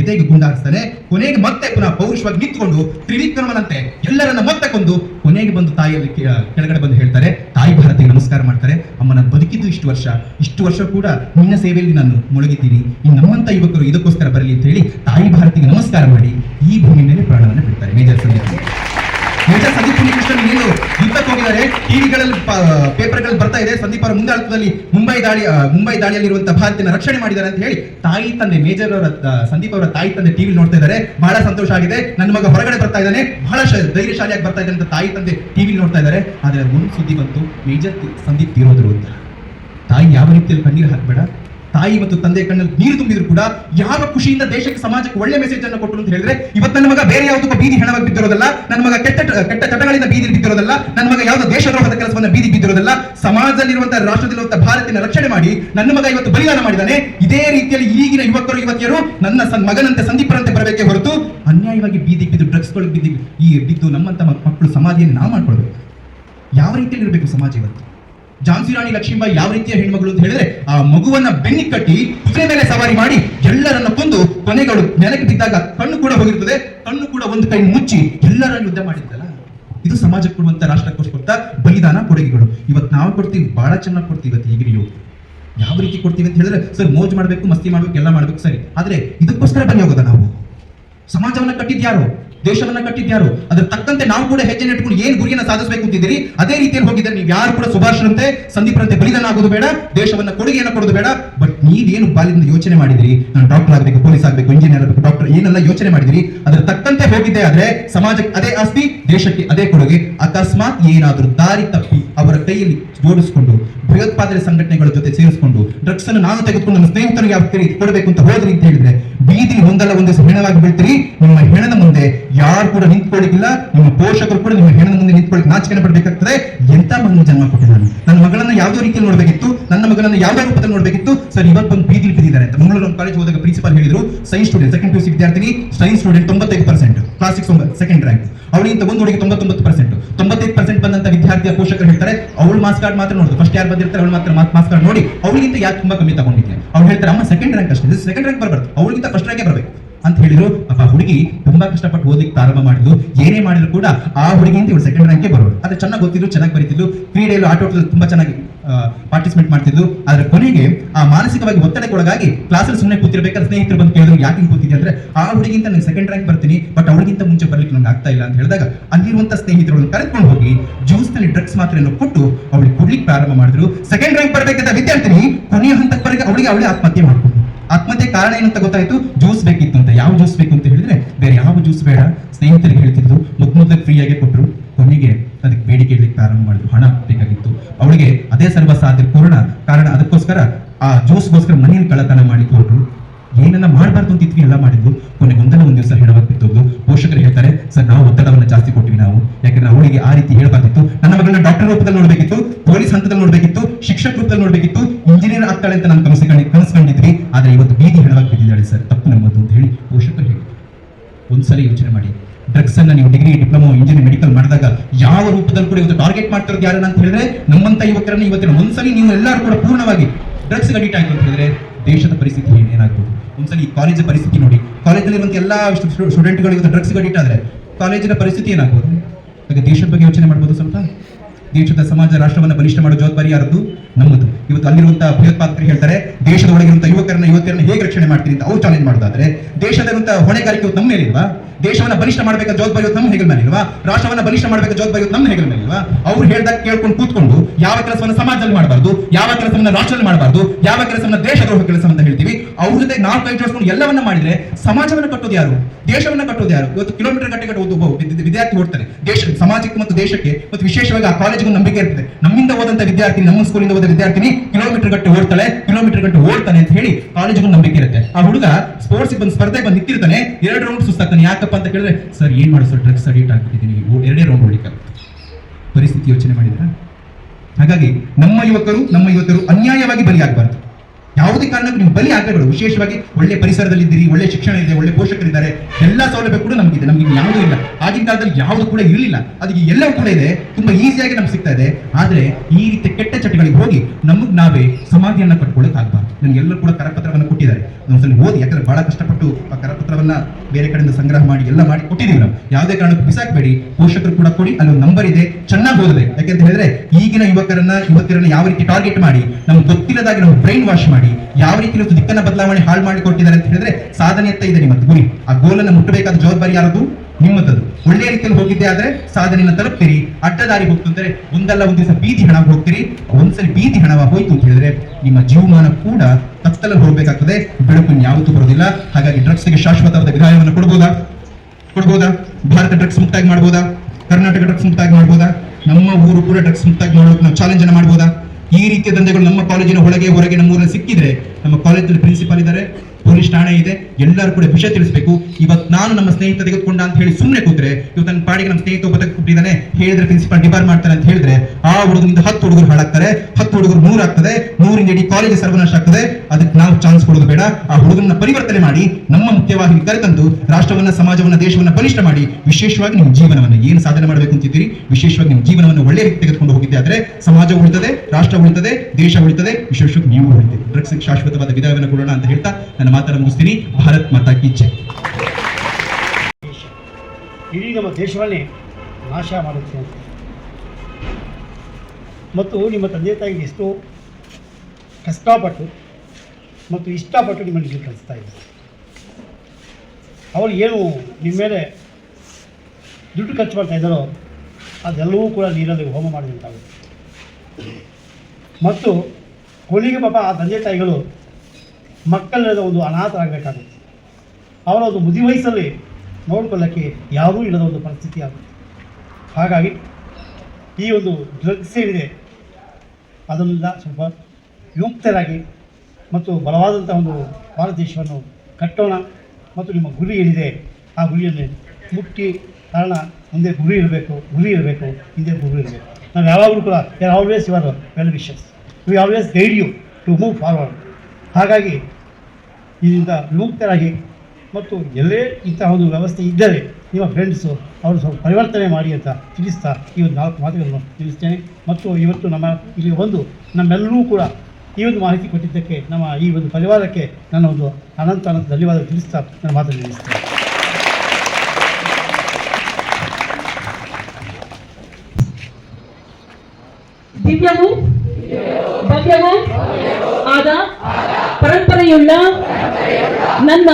Speaker 2: ಎದೆಗೆ ಗುಂಡಾರಿಸ್ತಾನೆ ಕೊನೆಗೆ ಮತ್ತೆ ಪುನಃ ಪೌರುಷವಾಗಿ ನಿಂತ್ಕೊಂಡು ತ್ರಿವಿಕ್ರಮನಂತೆ ಎಲ್ಲರನ್ನ ಮತ್ತೆ ಕೊಂದು ಕೊನೆಗೆ ಬಂದು ತಾಯಿಯಲ್ಲಿ ಕೆಳಗಡೆ ಬಂದು ಹೇಳ್ತಾರೆ, ತಾಯಿ ಭಾರತಿಗೆ ನಮಸ್ಕಾರ ಮಾಡ್ತಾರೆ. ಅಮ್ಮನ ಬದುಕಿದ್ದು ಇಷ್ಟು ವರ್ಷ ಇಷ್ಟು ವರ್ಷ ಕೂಡ ನಿನ್ನ ಸೇವೆಯಲ್ಲಿ ನಾನು ಮುಳುಗಿದ್ದೀನಿ. ಈ ನಮ್ಮಂತ ಯುವಕರು ಇದಕ್ಕೋಸ್ಕರ ಬರಲಿ ಅಂತ ಹೇಳಿ ತಾಯಿ ಭಾರತಿಗೆ ನಮಸ್ಕಾರ ಮಾಡಿ ಈ ಭೂಮಿ ಮೇಲೆ ಪ್ರಾಣವನ್ನು ಬಿಡ್ತಾರೆ. ಮೇಜರ್ ಸಂದೀಪ್ ಮೇಜರ್ ಸಂದೀಪ್ ಉನ್ನಿಕೃಷ್ಣನ್ ಏನು ಯುದ್ಧಕ್ಕೆ ಹೋಗಿದ್ದಾರೆ. ಟಿವಿಗಳಲ್ಲಿ ಪೇಪರ್ಗಳಲ್ಲಿ ಬರ್ತಾ ಇದೆ. ಸಂದೀಪ್ ಅವರ ಮುಂದಾಳತ್ವದಲ್ಲಿ ಮುಂಬೈ ದಾಳಿ ಮುಂಬೈ ದಾಳಿಯಲ್ಲಿರುವಂತಹ ಭಾರತೀಯ ರಕ್ಷಣೆ ಮಾಡಿದ್ದಾರೆ ಅಂತ ಹೇಳಿ ತಾಯಿ ತಂದೆ, ಮೇಜರ್ ಅವರ ಸಂದೀಪ್ ಅವರ ತಾಯಿ ತಂದೆ ಟಿವಿ ನೋಡ್ತಾ ಇದ್ದಾರೆ. ಬಹಳ ಸಂತೋಷ ಆಗಿದೆ. ನನ್ನ ಮಗ ಹೊರಗಡೆ ಬರ್ತಾ ಇದ್ದಾನೆ. ಬಹಳ ಧೈರ್ಯಶಾಲಿಯಾಗಿ ಬರ್ತಾ ಇದ್ದಾನೆ ಅಂತ ತಾಯಿ ತಂದೆ ಟಿವಿ ನೋಡ್ತಾ ಇದ್ದಾರೆ. ಆದರೆ ಮುಂದೆ ಸುದ್ದಿ ಬಂತು. ಮೇಜರ್ ಸಂದೀಪ್ ತೀರೋದ್ರು ಅಂತ. ತಾಯಿ ಯಾವ ರೀತಿಯಲ್ಲಿ ಕಣ್ಣೀರು ಹಾಕಬೇಡ. ತಾಯಿ ಮತ್ತು ತಂದೆ ಕಣ್ಣಲ್ಲಿ ನೀರು ತುಂಬಿದ್ರು ಕೂಡ ಯಾವ ಖುಷಿಯಿಂದ ದೇಶಕ್ಕೆ ಸಮಾಜಕ್ಕೆ ಒಳ್ಳೆ ಮೆಸೇಜ್ ಅನ್ನು ಕೊಟ್ಟರು ಅಂತ ಹೇಳಿದ್ರೆ, ಇವತ್ತು ನನ್ನ ಮಗ ಬೇರೆ ಯಾವುದಕ್ಕೂ ಬೀದಿ ಹೆಣವಾಗಿ ಬಿದ್ದಿರೋದಲ್ಲ, ನನ್ನ ಮಗ ಕೆಟ್ಟ ಕೆಟ್ಟ ಚಟಗಳಿಂದ ಬೀದಿ ಬಿದ್ದಿರೋದಲ್ಲ, ನನ್ನ ಮಗ ಯಾವುದೋ ದೇಶದ್ರೋಹದ ಕೆಲಸವನ್ನ ಬೀದಿ ಬಿದ್ದಿರೋದಲ್ಲ ಸಮಾಜದಲ್ಲಿರುವಂತಹ ರಾಷ್ಟ್ರದಲ್ಲಿರುವಂತಹ ಭಾರತಿನ ರಕ್ಷಣೆ ಮಾಡಿ, ನನ್ನ ಮಗ ಇವತ್ತು ಬಲಿದಾನ ಮಾಡಿದಾನೆ ಇದೇ ರೀತಿಯಲ್ಲಿ ಈಗಿನ ಯುವಕರು, ಯುವತಿಯರು ನನ್ನ ಮಗನಂತೆ ಸಂದೀಪರಂತೆ ಬರಬೇಕೇ ಹೊರತು ಅನ್ಯಾಯವಾಗಿ ಬೀದಿ ಬಿದ್ದು ಡ್ರಗ್ಸ್ಗಳಿಗೆ ಬಿದ್ದು ಈ ಬಿದ್ದು ನಮ್ಮಂತ ಮಕ್- ಮಕ್ಕಳು ಸಮಾಧಿಯನ್ನು ನಾವು ಮಾಡ್ಕೊಳ್ಬೇಕು. ಯಾವ ರೀತಿಯಲ್ಲಿ ಇರಬೇಕು ಸಮಾಜ ಇವತ್ತು? ಝಾನ್ಸಿ ರಾಣಿ ಲಕ್ಷ್ಮೀಬಾಯಿ ಯಾವ ರೀತಿಯ ಹೆಣ್ಮಗಳು ಅಂತ ಹೇಳಿದ್ರೆ, ಆ ಮಗುವನ್ನ ಬೆನ್ನಿ ಕಟ್ಟಿ ಕುದುರೆ ಮೇಲೆ ಸವಾರಿ ಮಾಡಿ ಎಲ್ಲರನ್ನ ಕೊಂದು ಕೊನೆಗಳು ನೆಲಕ್ಕೆ ಬಿದ್ದಾಗ ಕಣ್ಣು ಕೂಡ ಹೋಗಿರ್ತದೆ, ಕಣ್ಣು ಕೂಡ ಒಂದು ಕೈ ಮುಚ್ಚಿ ಎಲ್ಲರನ್ನು ಯುದ್ಧ ಮಾಡಿದ್ದಲ್ಲ ಇದು ಸಮಾಜಕ್ಕೆ ಕೊಡುವಂತ ರಾಷ್ಟ್ರಕ್ಕೆ ಕೊಡ್ತಾ ಬಲಿದಾನ, ಕೊಡುಗೆಗಳು. ಇವತ್ತು ನಾವು ಕೊಡ್ತೀವಿ ಬಹಳ ಚೆನ್ನಾಗಿ ಕೊಡ್ತೀವಿ ಇವತ್ತು ಈಗಿನ ಯುವಕ ಯಾವ ರೀತಿ ಕೊಡ್ತೀವಿ ಅಂತ ಹೇಳಿದ್ರೆ, ಸರ್, ಮೋಜ್ ಮಾಡ್ಬೇಕು, ಮಸ್ತಿ ಮಾಡ್ಬೇಕು, ಎಲ್ಲ ಮಾಡ್ಬೇಕು, ಸರಿ. ಆದ್ರೆ ಇದಕ್ಕೋಸ್ಕರ ಬನ್ನಿ ಹೋಗೋದ ನಾವು? ಸಮಾಜವನ್ನ ಕಟ್ಟಿದ್ಯಾರು ದೇಶವನ್ನ ಕಟ್ಟಿದ್ಯಾರು? ಅದ್ರ ತಕ್ಕಂತೆ ನಾವು ಕೂಡ ಹೆಜ್ಜೆ ನೆಟ್ಕೊಂಡು ಏನ್ ಗುರಿಯನ್ನ ಸಾಧಿಸಬೇಕು ಅಂತಿದ್ದೀರಿ? ಅದೇ ರೀತಿಯಲ್ಲಿ ಹೋಗಿದ್ದಾರೆ ನೀವು ಯಾರು ಕೂಡ ಸುಭಾಷ್ರಂತೆ ಸಂದೀಪ್ರಂತೆ ಬಲಿದಾನ ಆಗೋದು ಬೇಡ, ದೇಶವನ್ನ ಕೊಡುಗೆಯನ್ನು ಕೊಡೋದು ಬೇಡ. ಬಟ್ ನೀವೇನು ಬಾಲಿಂದ ಯೋಚನೆ ಮಾಡಿದಿರಿ? ನಾನು ಡಾಕ್ಟರ್ ಆಗಬೇಕು ಪೊಲೀಸ್ ಆಗಬೇಕು ಇಂಜಿನಿಯರ್ ಆಗಬೇಕು ಡಾಕ್ಟರ್ ಏನೆಲ್ಲ ಯೋಚನೆ ಮಾಡಿದಿರಿ? ಅದ್ರ ತಕ್ಕಂತೆ ಹೋಗಿದ್ದೆ ಆದ್ರೆ ಸಮಾಜಕ್ಕೆ ಅದೇ ಆಸ್ತಿ, ದೇಶಕ್ಕೆ ಅದೇ ಕೊಡುಗೆ. ಅಕಸ್ಮಾತ್ ಏನಾದ್ರೂ ದಾರಿ ತಪ್ಪಿ ಅವರ ಕೈಯಲ್ಲಿ ಜೋಡಿಸಿಕೊಂಡು, ಭಯೋತ್ಪಾದನೆ ಸಂಘಟನೆಗಳ ಜೊತೆ ಸೇರಿಸಿಕೊಂಡು ಡ್ರಗ್ಸ್ ಅನ್ನು ನಾನು ತೆಗೆದುಕೊಂಡು ನನ್ನ ಸ್ನೇಹಿತರಿಗೆ ಕೊಡಬೇಕು ಅಂತ ಹೋದ್ರಿ ಅಂತ ಹೇಳಿದ್ರೆ, ಬೀದಿ ಹೊಂದಲ್ಲ ಒಂದು ಹೆಣವಾಗಿ ಬೀಳ್ತೀರಿ. ನಿಮ್ಮ ಹೆಣದ ಮುಂದೆ ಯಾರು ಕೂಡ ನಿಂತ್ಕೊಳ್ಳಿಕ್ಕಿಲ್ಲ, ನಿಮ್ಮ ಪೋಷಕರು ಕೂಡ ನಿಮ್ಮ ಹೆಣ್ಣು ಮುಂದೆ ನಿಂತ್ಕೊಳ್ಳಿ ನಾಚಿಕೆ ಪಡಬೇಕಾಗ್ತದೆ. ಎಂತ ಮಗನ ಜನ್ಮ ಕೊಟ್ಟಿದ್ದಾನೆ? ನಾನು ನನ್ನ ಮಗಳನ್ನ ಯಾವ್ದೋ ರೀತಿಯಲ್ಲಿ ನೋಡಬೇಕಿತ್ತು, ನನ್ನ ಮಗಳನ್ನ ಯಾವ್ದೋ ರೂಪದಲ್ಲಿ ನೋಡಬೇಕಿತ್ತು. ಸರ್ ಇವತ್ತು ಒಂದು ಬೀದಿಲಿ ಬಿದ್ದಿದ್ದಾರೆ ಅಂತ ಮಂಗಳೂರು ಕಾಲೇಜ್ ಹೋದಾಗ ಪ್ರಿನ್ಸಿಪಲ್ ಹೇಳಿದ್ರು ಸೈನ್ಸ್ ಸ್ಟೂಡೆಂಟ್ ಸೆಕೆಂಡ್ ಪಿ ವಿದ್ಯಾರ್ಥಿನಿ ಸೈನ್ಸ್ ಸ್ಟೂಡೆಂಟ್ ತೊಂಬತ್ತೈದು ಪರ್ಸೆಂಟ್ ಕ್ಲಾಸಿಕ್ಸ್ ಸೆಕೆಂಡ್ ರ್ಯಾಂಕ್ ಅವಳಿಗಿಂತ ಒಂದು ಹುಡುಗಿ ತೊಂಬತ್ತೊಂಬತ್ತು ಪರ್ಸೆಂಟ್ ತೊಂಬತ್ತೈದು ಪರ್ಸೆಂಟ್ ಬಂದಂತ ವಿದ್ಯಾರ್ಥಿಯ ಪೋಷಕರು ಹೇಳ್ತಾರೆ, ಅವಳು ಮಾಸ್ ಕಾರ್ಡ್ ಮಾತ್ರ ನೋಡುದು. ಫಸ್ಟ್ ಯಾರು ಬಂದಿರ್ತಾರೆ, ಅವಳು ಮಾತ್ರ ಮಾಸ್ ಕಾರ್ಡ್ ನೋಡಿ. ಅವಳಿಗಿಂತ ಯಾಕೆ ತುಂಬಾ ಕಮ್ಮಿ ತಗೊಂಡಿದ್ದೆ? ಅವ್ರು ಹೇಳ್ತಾರೆ, ಅಮ್ಮ ಸೆಕೆಂಡ್ ರ್ಯಾಂಕ್ ಅಷ್ಟೇ. ಸೆಕೆಂಡ್ ರ್ಯಾಂಕ್ ಬರಬಾರ್ದು. ಅವಳಿಗಿಂತ ಫಸ್ಟ್ ರ್ಯಾಂಕೇ ಬರಬೇಕು. ಅಂತ ಹೇಳಿದ್ರು. ಅಪ್ಪ ಹುಡುಗಿ ತುಂಬಾ ಕಷ್ಟಪಟ್ಟು ಓದಲಿಕ್ಕೆ ಪ್ರಾರಂಭ ಮಾಡಿದ್ಲು. ಏನೇ ಮಾಡಿದ್ರು ಕೂಡ ಆ ಹುಡುಗಿಯಿಂದ ಇವಳು ಸೆಕೆಂಡ್ ರ್ಯಾಂಕ್ಗೆ ಬರೋದು ಆದ್ರೆ ಚೆನ್ನಾಗಿ ಗೊತ್ತಿದ್ರು ಚೆನ್ನಾಗಿ ಬರೀತಿದ್ಲು. ಕ್ರೀಡೆಯಲ್ಲೂ ಆಟೋಟದಲ್ಲಿ ತುಂಬಾ ಚೆನ್ನಾಗಿ ಪಾರ್ಟಿಸಿಪೇಟ್ ಮಾಡ್ತಿದ್ಲು. ಆದ್ರೆ ಕೊನೆಗೆ ಆ ಮಾನಸಿಕವಾಗಿ ಒತ್ತಡಕ್ಕೊಳಗಾಗಿ ಕ್ಲಾಸಲ್ಲಿ ಸುಮ್ಮನೆ ಕೂತಿರ್ಬೇಕಾದ್ರೆ ಸ್ನೇಹಿತರು ಬಂದು ಕೇಳಿದ್ರು, ಯಾಕೆ ಕೂತಿದ್ದೆ ಅಂದ್ರೆ, ಆ ಹುಡುಗಿಂತ ನನಗೆ ಸೆಕೆಂಡ್ ರ್ಯಾಂಕ್ ಬರ್ತೀನಿ ಬಟ್ ಅವಳಿಗಿಂತ ಮುಂಚೆ ಬರ್ಲಿಕ್ಕೆ ನನಗೆ ಆಗ್ತಾ ಇಲ್ಲ, ಅಂತ ಹೇಳಿದಾಗ ಅಲ್ಲಿರುವಂತ ಸ್ನೇಹಿತರನ್ನು ಕರೆದುಕೊಂಡು ಹೋಗಿ ಜ್ಯೂಸ್ನಲ್ಲಿ ಡ್ರಗ್ಸ್ ಮಾತ್ರೆಯನ್ನು ಕೊಟ್ಟು ಅವಳಿಗೆ ಕೊಡ್ಲಿಕ್ಕೆ ಪ್ರಾರಂಭ ಮಾಡಿದ್ರು. ಸೆಕೆಂಡ್ ರ್ಯಾಂಕ್ ಬರ್ಬೇಕಾದ ವಿದ್ಯಾರ್ಥಿನಿ ಕೊನೆಯ ಹಂತಕ್ಕೆ ಅವಳಿಗೆ ಅವಳೇ ಆತ್ಮಹತ್ಯೆ ಮಾಡ್ಕೊಂಡು ಆತ್ಮಹತ್ಯೆ ಕಾರಣ ಏನಂತ ಗೊತ್ತಾಯ್ತು? ಜ್ಯೂಸ್ ಬೇಕಿತ್ತು ಅಂತ. ಯಾವ ಜ್ಯೂಸ್ ಬೇಕು ಅಂತ ಹೇಳಿದ್ರೆ ಬೇರೆ ಯಾವ ಜ್ಯೂಸ್ ಬೇಡ. ಸ್ನೇಹಿತರಿಗೆ ಹೇಳ್ತಿದ್ದು ಮೊದ್ ಫ್ರೀ ಫ್ರೀಯಾಗಿ ಕೊಟ್ಟರು ಕೊನೆಗೆ ಅದಕ್ಕೆ ಬೇಡಿಕೆ ಇಡ್ಲಿಕ್ಕೆ ಪ್ರಾರಂಭ ಮಾಡಿದ್ರು. ಹಣ ಬೇಕಾಗಿತ್ತು. ಅವಳಿಗೆ ಅದೇ ಸರ್ವ ಸಾಧ್ಯ ಪೂರ್ಣ ಕಾರಣ ಅದಕ್ಕೋಸ್ಕರ ಆ ಜ್ಯೂಸ್ಗೋಸ್ಕರ ಮನೆಯಲ್ಲಿ ಕಳ್ಳತನ ಮಾಡಿ ಏನನ್ನ ಮಾಡಬಾರ್ದು ಅಂತಿದ್ವಿ ಎಲ್ಲ ಮಾಡಿದ್ದು ಕೊನೆಗೆ ಒಂದಲ್ಲ ಒಂದು ದಿವಸ ಹೆಣವಾಗಿ ಪೋಷಕರು ಹೇಳ್ತಾರೆ, ಸರ್, ನಾವು ಒತ್ತಡವನ್ನು ಜಾಸ್ತಿ ಕೊಟ್ಟಿವಿ ನಾವು. ಯಾಕಂದ್ರೆ ಅವಳಿಗೆ ಆ ರೀತಿ ಹೇಳ್ಬಾರ್ದಿತ್ತು. ನನ್ನ ಮಗಳನ್ನ ಡಾಕ್ಟರ್ ರೂಪದಲ್ಲಿ ನೋಡ್ಬೇಕಿತ್ತು, ಪೊಲೀಸ್ ಹಂತದಲ್ಲಿ ನೋಡ್ಬೇಕಿತ್ತು, ಶಿಕ್ಷಕ ರೂಪದಲ್ಲಿ ನೋಡ್ಬೇಕಿತ್ತು, ಇಂಜಿನಿಯರ್ ಆಗ್ತಾಳೆ ಅಂತ ನಾನು ಕನಸು ಕಂಡು ಕನಸು ಆದ್ರೆ ಇವತ್ತು ಬೀದಿ ಹೆಣವಾಗಿ ಬಿದ್ದಿದ್ದಾಳೆ, ಸರ್, ತಪ್ಪು ನಮ್ಮದು ಅಂತ ಹೇಳಿ ಪೋಷಕರು ಹೇಳಿ. ಒಂದ್ಸಲ ಯೋಚನೆ ಮಾಡಿ. ಡ್ರಗ್ಸ್ ಅನ್ನ ನೀವು ಡಿಗ್ರಿ, ಡಿಪ್ಲೊಮಾ, ಇಂಜಿನಿಯರ್, ಮೆಡಿಕಲ್ ಮಾಡಿದಾಗ ಯಾವ ರೂಪದಲ್ಲಿ ಕೂಡ ಇವತ್ತು ಟಾರ್ಗೆಟ್ ಮಾಡ್ತಿರೋದು ಯಾರನ್ನ ಅಂತ ಹೇಳಿದ್ರೆ ನಮ್ಮಂತ ಯುವಕರನ್ನ ಇವತ್ತಿನ ಒಂದ್ಸಲಿ ನೀವು ಎಲ್ಲರೂ ಕೂಡ ಪೂರ್ಣವಾಗಿ ಡ್ರಗ್ಸ್ ಅಡಿಟ್ ಆಗಿ ಅಂತ ಹೇಳಿದ್ರೆ ದೇಶದ ಪರಿಸ್ಥಿತಿ ಏನೇನಾಗ್ಬೋದು? ಒಂದ್ಸಲಿ ಕಾಲೇಜ್ ಪರಿಸ್ಥಿತಿ ನೋಡಿ. ಕಾಲೇಜಲ್ಲಿರುವಂಥ ಎಲ್ಲ ಸ್ಟೂಡೆಂಟ್ಗಳು ಇವತ್ತು ಡ್ರಗ್ಸ್ ಅಡಿಟ್ ಆದ್ರೆ ಕಾಲೇಜಿನ ಪರಿಸ್ಥಿತಿ ಏನಾಗ್ಬೋದು? ಹಾಗೆ ದೇಶದ ಬಗ್ಗೆ ಯೋಚನೆ ಮಾಡ್ಬೋದು ಸ್ವಲ್ಪ? ದೇಶದ ಸಮಾಜ, ರಾಷ್ಟ್ರವನ್ನ ಬಲಿಷ್ಠ ಮಾಡೋ ಜವಾಬ್ದಾರಿ ಯಾರದ್ದು? ನಮ್ಮದು. ಇವತ್ತು ಅಲ್ಲಿರುವಂತಹ ಭಯೋತ್ಪಾದಕರು ಹೇಳ್ತಾರೆ, ದೇಶದ ಒಳಗಿರುವಂತಹ ಯುವಕರನ್ನ, ಯುವತಿಯರನ್ನ ಹೇಗೆ ರಕ್ಷಣೆ ಮಾಡ್ತೀರಿ ಅಂತ ಅವ್ರು ಚಾಲೆಂಜ್ ಮಾಡೋದಾದ್ರೆ, ದೇಶದಲ್ಲಿರುವಂತಹ ಹೊಣೆಗಾರಿಕೆ ನಮ್ಮ ಮೇಲಿಲ್ವಾ? ದೇಶವನ್ನ ಬಲಿಷ್ಠ ಮಾಡಬೇಕಾದ ಜವಾಬ್ದಾರಿ ನಮ್ಮ ಹೆಗಲ ಮೇಲಿಲ್ವಾ? ರಾಷ್ಟ್ರವನ್ನ ಬಲಿಷ್ಠ ಮಾಡಬೇಕಾದ ಜವಾಬ್ದಾರಿ ನಮ್ಮ ಹೆಗಲ ಮೇಲಿಲ್ವಾ? ಅವ್ರು ಹೇಳ್ದಾಗ ಕೇಳ್ಕೊಂಡು ಕೂತ್ಕೊಂಡು ಯಾವ ಕೆಲಸವನ್ನ ಸಮಾಜದಲ್ಲಿ ಮಾಡಬಾರ್ದು, ಯಾವ ಕೆಲಸವನ್ನ ರಾಷ್ಟ್ರದಲ್ಲಿ ಮಾಡಬಾರ್ದು, ಯಾವ ಕೆಲಸವನ್ನ ದೇಶದ್ರೋಹ ಕೆಲಸ ಅಂತ ಹೇಳ್ತೀವಿ. ಅವ್ರ ಜೊತೆ ನಾವು ಕೈ ಜೋಡಿಸ್ಕೊಂಡು ಎಲ್ಲವನ್ನ ಮಾಡಿದ್ರೆ ಸಮಾಜವನ್ನ ಕಟ್ಟೋದು ಯಾರು? ದೇಶವನ್ನ ಕಟ್ಟೋದು ಯಾರು? ಇವತ್ತು ಕಿಲೋಮೀಟರ್ ಗಟ್ಟೆ ಗಟ್ಟೆ ಓದು ವಿದ್ಯಾರ್ಥಿ ಓಡ್ತಾರೆ ದೇಶ ಸಮಾಜಕ್ಕೆ ಮತ್ತು ದೇಶಕ್ಕೆ ಮತ್ತು ವಿಶೇಷವಾಗಿ ಆ ಕಾಲೇಜಿಗೂ ನಂಬಿಕೆ ಇರ್ತದೆ. ನಮ್ಮಿಂದ ಓದಂತ ವಿದ್ಯಾರ್ಥಿ ನಮ್ಮ ಸ್ಕೂಲಿಂದ ಓದ ವಿದ್ಯಾರ್ಥಿನಿ ಕಿಲೋಮೀಟರ್ ಗಟ್ಟೆ ಓಡ್ತಾಳೆ ಕಿಲೋಮೀಟರ್ ಗಟ್ಟೆ ಓಡ್ತಾನೆ ಅಂತ ಹೇಳಿ ಕಾಲೇಜಿಗೂ ನಂಬಿಕೆ ಇರುತ್ತೆ. ಆ ಹುಡುಗ ಸ್ಪೋರ್ಟ್ಸ್ ಬಂದು ಸ್ಪರ್ಧೆಗೆ ಬಂದು ನಿಂತಿರ್ತಾನೆ, ಎರಡು ರೌಂಡ್ ಸುಸ್ತಾಗ್ತಾನೆ. ಯಾಕಪ್ಪ? ಅಂತ ಕೇಳಿದ್ರೆ, ಸರ್, ಏನ್ ಸರ್ ಡ್ರಗ್ಸ್ ಅಡಿಕ್ಟ್ ಆಗ್ಬಿಟ್ಟಿದ್ದೀನಿ. ಎರಡೇ ರೌಂಡ್ ಹೊಡಿಕಾಗುತ್ತೆ ಪರಿಸ್ಥಿತಿ ಯೋಚನೆ ಮಾಡಿದ್ರ? ಹಾಗಾಗಿ ನಮ್ಮ ಯುವಕರು ನಮ್ಮ ಯುವಕರು ಅನ್ಯಾಯವಾಗಿ ಬಲಿಯಾಗಬಾರ್ದು. ಯಾವುದೇ ಕಾರಣಕ್ಕೂ ನೀವು ಬಲಿ ಆಗಬೇಡ. ವಿಶೇಷವಾಗಿ ಒಳ್ಳೆ ಪರಿಸರದಲ್ಲಿ ಇದ್ದೀರಿ ಒಳ್ಳೆ ಶಿಕ್ಷಣ ಇದೆ ಒಳ್ಳೆ ಪೋಷಕರಿದ್ದಾರೆ, ಎಲ್ಲ ಸೌಲಭ್ಯ ಕೂಡ ನಮಗಿದೆ ನಮಗೆ ಯಾವುದೂ ಇಲ್ಲ. ಆಗಿನ ಕಾಲದಲ್ಲಿ ಯಾವುದು ಕೂಡ ಇರಲಿಲ್ಲ. ಅದಕ್ಕೆ ಎಲ್ಲ ಕೂಡ ಇದೆ. ತುಂಬಾ ಈಸಿಯಾಗಿ ನಮ್ಗೆ ಸಿಗ್ತಾ ಇದೆ. ಆದ್ರೆ ಈ ರೀತಿ ಕೆಟ್ಟ ಚಟಗಳಿಗೆ ಹೋಗಿ ನಮಗ್ ನಾವೇ ಸಮಾಧಿಯನ್ನ ಕಟ್ಕೊಳ್ಳೋಕೆ ಆಗ್ಬಾರ್ದು ನಮ್ಗೆಲ್ಲರೂ ಕೂಡ ಕರಪತ್ರವನ್ನ ಕೊಟ್ಟಿದ್ದಾರೆ. ಒಂದ್ಸಲ ಓದಿ, ಯಾಕಂದ್ರೆ ಬಹಳ ಕಷ್ಟಪಟ್ಟು ಆ ಕರಪತ್ರವನ್ನ ಬೇರೆ ಕಡೆಯಿಂದ ಸಂಗ್ರಹ ಮಾಡಿ, ಎಲ್ಲ ಮಾಡಿ ಕೊಟ್ಟಿದ್ದೀವಿ ನಾವು. ಯಾವುದೇ ಕಾರಣಕ್ಕೂ ಬಿಸಾಕ್ಬೇಡಿ. ಪೋಷಕರು ಕೂಡ ಕೊಡಿ. ಅಲ್ಲಿ ಒಂದು ನಂಬರ್ ಇದೆ. ಚೆನ್ನಾಗಿ ಓದಬೇಕು ಯಾಕೆಂತ ಹೇಳಿದ್ರೆ ಈಗಿನ ಯುವಕರನ್ನ, ಯುವತಿಯರನ್ನ ಯಾವ ರೀತಿ ಟಾರ್ಗೆಟ್ ಮಾಡಿ, ನಮ್ಗೆ ಗೊತ್ತಿಲ್ಲದಾಗಿ ನಾವು ಬ್ರೈನ್ ವಾಶ್ ಮಾಡಿ. ಯಾವ ರೀತಿ ಇವತ್ತು ದಿಕ್ಕನ್ನ ಬದಲಾವಣೆ ಹಾಳು ಮಾಡಿ ಕೊಟ್ಟಿದ್ದಾರೆ ಅಂತ ಹೇಳಿದ್ರೆ ಸಾಧನೆಯತ್ತ ಇದೆ ನಿಮ್ಮದು. ಗುರಿ. ಆ ಗೋಲನ್ನ ಮುಟ್ಟಬೇಕಾದ ಜವಾಬ್ದಾರಿ ಯಾರದು? ನಿಮ್ಮದದು. ಒಳ್ಳೆಯ ರೀತಿಯಲ್ಲಿ ಹೋಗಿದ್ದೆ ಆದ್ರೆ ಸಾಧನೆಯನ್ನ ತಲುಪ್ತೀರಿ. ಅಡ್ಡದಾರಿ ಹೋಗ್ತಂದ್ರೆ ಒಂದಲ್ಲ ಒಂದ್ ದಿವಸ ಬೀದಿ ಹಣ ಹೋಗ್ತೀರಿ. ಒಂದ್ಸಲಿ ಬೀದಿ ಹಣವ ಹೋಯ್ತು ಅಂತ ಹೇಳಿದ್ರೆ ನಿಮ್ಮ ಜೀವಮಾನ ಕೂಡ ಕತ್ತಲಲ್ಲಿ ಹೋಗ್ಬೇಕಾಗ್ತದೆ. ಬೆಳಕು ಯಾವತ್ತೂ ಬರೋದಿಲ್ಲ. ಹಾಗಾಗಿ ಡ್ರಗ್ಸ್ಗೆ ಶಾಶ್ವತವಾದ ವಿಧಾನವನ್ನು ಕೊಡ್ಬೋದಾ? ಕೊಡ್ಬೋದಾ? ಭಾರತ ಡ್ರಗ್ಸ್ ಮುಕ್ತಾಗಿ ಮಾಡ್ಬೋದಾ? ಕರ್ನಾಟಕ ಡ್ರಗ್ಸ್ ಮುಕ್ತಾಗಿ ಮಾಡ್ಬೋದಾ? ನಮ್ಮ ಊರು ಕೂಡ ಡ್ರಗ್ಸ್ ಮುಕ್ತಾಗಿ ಮಾಡೋಕೆ ನಾವು ಚಾಲೆಂಜ್ ಅನ್ನ ಮಾಡ್ಬೋದಾ? ಈ ರೀತಿಯ ದಂಧೆಗಳು ನಮ್ಮ ಕಾಲೇಜಿನ ಒಳಗೆ ಹೊರಗೆ ನಮ್ಮೂರಲ್ಲಿ ಸಿಕ್ಕಿದ್ರೆ ನಮ್ಮ ಕಾಲೇಜಿನಲ್ಲಿ ಪ್ರಿನ್ಸಿಪಾಲ್ ಇದ್ದಾರೆ. ಪೊಲೀಸ್ ಠಾಣೆ ಇದೆ. ಎಲ್ಲರೂ ಕೂಡ ವಿಷಯ ತಿಳಿಸಬೇಕು. ಇವತ್ತು ನಾನು ನಮ್ಮ ಸ್ನೇಹಿತ ತೆಗೆದುಕೊಂಡ ಅಂತ ಹೇಳಿ ಸುಮ್ಮನೆ ಕೂತ್ರೆ ಇವತ್ತು ನನ್ನ ಪಾಡಿಗೆ ನಮ್ಮ ಸ್ನೇಹಿತ ಒಬ್ಬ ತೆಗೆದುಕೊಂಡಿದ್ದಾನೆ, ಹೇಳಿದ್ರೆ ಪ್ರಿನ್ಸಿಪಾಲ್ ಡಿಬಾರ್ ಮಾಡ್ತಾರೆ ಅಂತ ಹೇಳಿದ್ರೆ, ಆ ಹುಡುಗನಿಂದ ಹತ್ತು ಹುಡುಗರು ಹಾಳಾಗ್ತಾರೆ. ಹತ್ತು ಹುಡುಗರು ನೂರು ಆಗ್ತದೆ. ನೂರಿಂದ ಇಡೀ ಕಾಲೇಜ್ ಸರ್ವನಾಶ ಆಗ್ತದೆ. ಅದಕ್ಕೆ ನಾವು ಚಾನ್ಸ್ ಕೊಡೋದು ಬೇಡ. ಆ ಹುಡುಗನ ಪರಿವರ್ತನೆ ಮಾಡಿ, ನಮ್ಮ ಮುಖ್ಯವಾಗಿ ಕರೆತಂದು, ರಾಷ್ಟ್ರವನ್ನ, ಸಮಾಜವನ್ನ, ದೇಶವನ್ನ ಬಲಿಷ್ಠ ಮಾಡಿ, ವಿಶೇಷವಾಗಿ ನಿಮ್ಮ ಜೀವನವನ್ನ ಏನು ಸಾಧನೆ ಮಾಡಬೇಕು ಅಂತಿದ್ದೀರಿ ವಿಶೇಷವಾಗಿ ನಿಮ್ಮ ಜೀವನವನ್ನು ಒಳ್ಳೆ ರೀತಿ ತೆಗೆದುಕೊಂಡು ಹೋಗಿದ್ದೆ ಆದ್ರೆ, ಸಮಾಜ ಉಳಿತದೆ, ರಾಷ್ಟ್ರ ಉಳಿತದೆ, ದೇಶ ಉಳಿತದೆ, ವಿಶೇಷವಾಗಿ ನೀವು ಉಳಿತೀರಿ. ಡ್ರಗ್ಸ್ ಶಾಶ್ವತವಾದ ವಿಧಾನವನ್ನು ಕೊಡೋಣ ಅಂತ ಹೇಳ್ತಾ ನನ್ನ ಮಾತನ್ನು ಮುಗಿಸ್ತೀನಿ. ಭಾರತ್ ಮಾತಾ ಕಿ ಜೈ.
Speaker 3: ಇಡೀ ನಮ್ಮ ದೇಶವನ್ನೇ ನಾಶ ಮಾಡುತ್ತೆ ಮತ್ತು ನಿಮ್ಮ ತಂದೆ ತಾಯಿಗೆ ಎಷ್ಟು ಕಷ್ಟಪಟ್ಟು ಮತ್ತು ಇಷ್ಟಪಟ್ಟು ನಿಮ್ಮನ್ನು ಇಲ್ಲಿ ಕಲಿಸ್ತಾ ಇದ್ದಾರೆ. ಅವರು ಏನು ನಿಮ್ಮ ಮೇಲೆ ದುಡ್ಡು ಖರ್ಚು ಮಾಡ್ತಾ ಇದ್ದಾರೋ ಅದೆಲ್ಲವೂ ಕೂಡ ನೀರಲ್ಲಿ ಹೋಮ ಮಾಡಿದಂತಾಗುತ್ತೆ. ಮತ್ತು ಕೊನೆಗೆ ಪಾಪ ಆ ತಂದೆ ತಾಯಿಗಳು ಮಕ್ಕಳದ ಒಂದು ಅನಾಥರಾಗಬೇಕಾಗುತ್ತೆ. ಅವರ ಒಂದು ಮುದಿ ವಯಸ್ಸಲ್ಲಿ ನೋಡ್ಕೊಳ್ಳೋಕ್ಕೆ ಯಾರೂ ಇಲ್ಲದ ಒಂದು ಪರಿಸ್ಥಿತಿ ಆಗುತ್ತೆ. ಹಾಗಾಗಿ ಈ ಒಂದು ಡ್ರಗ್ಸ್ ಏನಿದೆ ಅದನ್ನೆಲ್ಲ ಸ್ವಲ್ಪ ವಿಮುಕ್ತರಾಗಿ ಮತ್ತು ಬಲವಾದಂಥ ಒಂದು ಭಾರತ ದೇಶವನ್ನು ಕಟ್ಟೋಣ ಮತ್ತು ನಿಮ್ಮ ಗುರಿ ಏನಿದೆ ಆ ಗುರಿಯಲ್ಲಿ ಮುಟ್ಟಿ ಕಾರಣ ಮುಂದೆ ಗುರಿ ಇರಬೇಕು ಗುರಿ ಇರಬೇಕು ಹಿಂದೆ ಗುರಿ ಇರಬೇಕು. ನಾವು ಯಾವಾಗಲೂ ಕೂಡ always your well wishes we always guide you to move forward ಹಾಗಾಗಿ ಇದರಿಂದ ವಿಮುಕ್ತರಾಗಿ ಮತ್ತು ಎಲ್ಲೇ ಇಂತಹ ಒಂದು ವ್ಯವಸ್ಥೆ ಇದ್ದರೆ ನಿಮ್ಮ ಫ್ರೆಂಡ್ಸು ಅವರು ಸ್ವಲ್ಪ ಪರಿವರ್ತನೆ ಮಾಡಿ ಅಂತ ತಿಳಿಸ್ತಾ ಈ ಒಂದು ನಾಲ್ಕು ಮಾತುಗಳನ್ನು ತಿಳಿಸ್ತೇನೆ. ಮತ್ತು ಇವತ್ತು ನಮ್ಮ ಇಲ್ಲಿ ಬಂದು ನಮ್ಮೆಲ್ಲರೂ ಕೂಡ ಈ ಒಂದು ಮಾಹಿತಿ ಕೊಟ್ಟಿದ್ದಕ್ಕೆ ನಮ್ಮ ಈ ಒಂದು ಪರಿವಾರಕ್ಕೆ ನನ್ನ ಒಂದು ಅನಂತ ಅನಂತ ಧನ್ಯವಾದ ತಿಳಿಸ್ತಾ ನನ್ನ ಮಾತನ್ನು
Speaker 4: ತಿಳಿಸ್ತೇನೆ ಆದ ಪರಂಪರೆಯುಳ್ಳ ನನ್ನ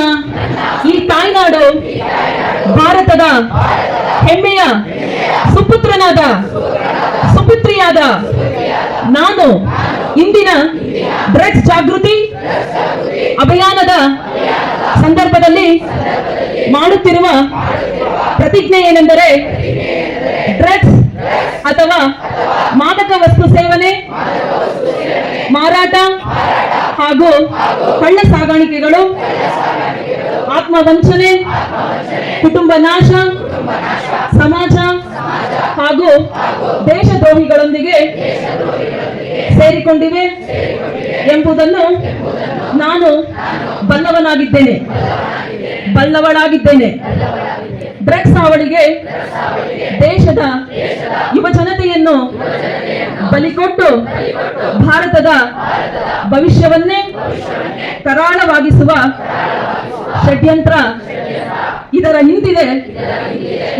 Speaker 4: ಈ ತಾಯ್ನಾಡು ಭಾರತದ ಹೆಮ್ಮೆಯ ಸುಪುತ್ರನಾದ, ಸುಪುತ್ರಿಯಾದ ನಾನು ಇಂದಿನ ಡ್ರಗ್ಸ್ ಜಾಗೃತಿ ಅಭಿಯಾನದ ಸಂದರ್ಭದಲ್ಲಿ ಮಾಡುತ್ತಿರುವ ಪ್ರತಿಜ್ಞೆ ಏನೆಂದರೆ ಡ್ರಗ್ಸ್ ಅಥವಾ ಮಾದಕ ವಸ್ತು ಸೇವನೆ, ಮಾರಾಟ ಹಾಗೂ ಕಳ್ಳ ಸಾಗಾಣಿಕೆಗಳು ಆತ್ಮವಂಚನೆ ಕುಟುಂಬ ನಾಶ ಸಮಾಜ ಹಾಗೂ ದೇಶದ್ರೋಹಿಗಳೊಂದಿಗೆ ಸೇರಿಕೊಂಡಿವೆ ಎಂಬುದನ್ನು ನಾನು ಬಲ್ಲವನಾಗಿದ್ದೇನೆ. ಬಲ್ಲವಳಾಗಿದ್ದೇನೆ. ಡ್ರಗ್ಸ್ ಅವಳಿಗೆ ದೇಶದ ಯುವ ಜನತೆಯನ್ನು ಬಲಿಕೊಟ್ಟು ಭಾರತದ ಭವಿಷ್ಯವನ್ನೇ ಕರಾಳವಾಗಿಸುವ ಷಡ್ಯಂತ್ರ ಇದರ ಹಿಂದಿದೆ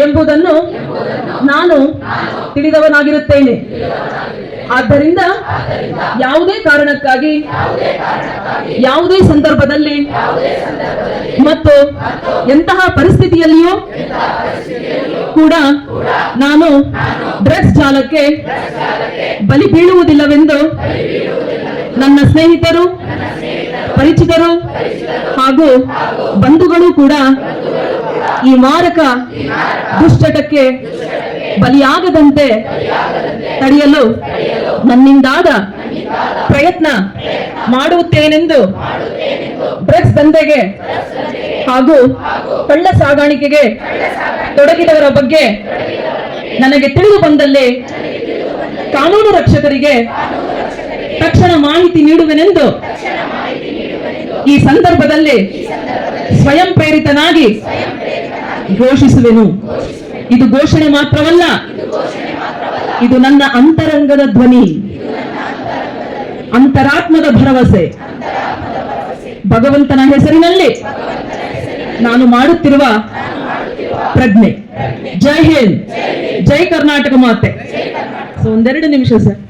Speaker 4: ಎಂಬುದನ್ನು ನಾನು ತಿಳಿದವನಾಗಿರುತ್ತೇನೆ. ಆದ್ದರಿಂದ ಯಾವುದೇ ಕಾರಣಕ್ಕಾಗಿ ಯಾವುದೇ ಸಂದರ್ಭದಲ್ಲಿ ಮತ್ತು ಎಂತಹ ಪರಿಸ್ಥಿತಿಯಲ್ಲಿಯೂ ಕೂಡ ನಾನು ಡ್ರಗ್ಸ್ ಜಾಲಕ್ಕೆ ಬಲಿ ಬೀಳುವುದಿಲ್ಲವೆಂದು ನನ್ನ ಸ್ನೇಹಿತರು ಪರಿಚಿತರು ಹಾಗೂ ಬಂಧುಗಳು ಕೂಡ ಈ ಮಾರಕ ದುಶ್ಚಟಕ್ಕೆ ಬಲಿಯಾಗದಂತೆ ತಡೆಯಲು ನನ್ನಿಂದಾದ ಪ್ರಯತ್ನ ಮಾಡುತ್ತೇನೆಂದು ಡ್ರಗ್ಸ್ ದಂಧೆಗೆ ಹಾಗೂ ಕಳ್ಳ ಸಾಗಾಣಿಕೆಗೆ ತೊಡಗಿದವರ ಬಗ್ಗೆ ನನಗೆ ತಿಳಿದು ಬಂದಲ್ಲಿ ಕಾನೂನು ರಕ್ಷಕರಿಗೆ ತಕ್ಷಣ ಮಾಹಿತಿ ನೀಡುವೆನೆಂದು ಈ ಸಂದರ್ಭದಲ್ಲಿ ಸ್ವಯಂ ಪ್ರೇರಿತನಾಗಿ ಘೋಷಿಸುವೆನು. ಇದು ಘೋಷಣೆ ಮಾತ್ರವಲ್ಲ. ಇದು ನನ್ನ ಅಂತರಂಗದ ಧ್ವನಿ. ಅಂತರಾತ್ಮದ ಭರವಸೆ. ಭಗವಂತನ ಹೆಸರಿನಲ್ಲಿ ನಾನು ಮಾಡುತ್ತಿರುವ ಪ್ರಜ್ಞೆ. ಜೈ ಹಿಂದ್. ಜೈ ಕರ್ನಾಟಕ ಮಾತೆ. ಸೊ ಒಂದೆರಡು ನಿಮಿಷ ಸರ್.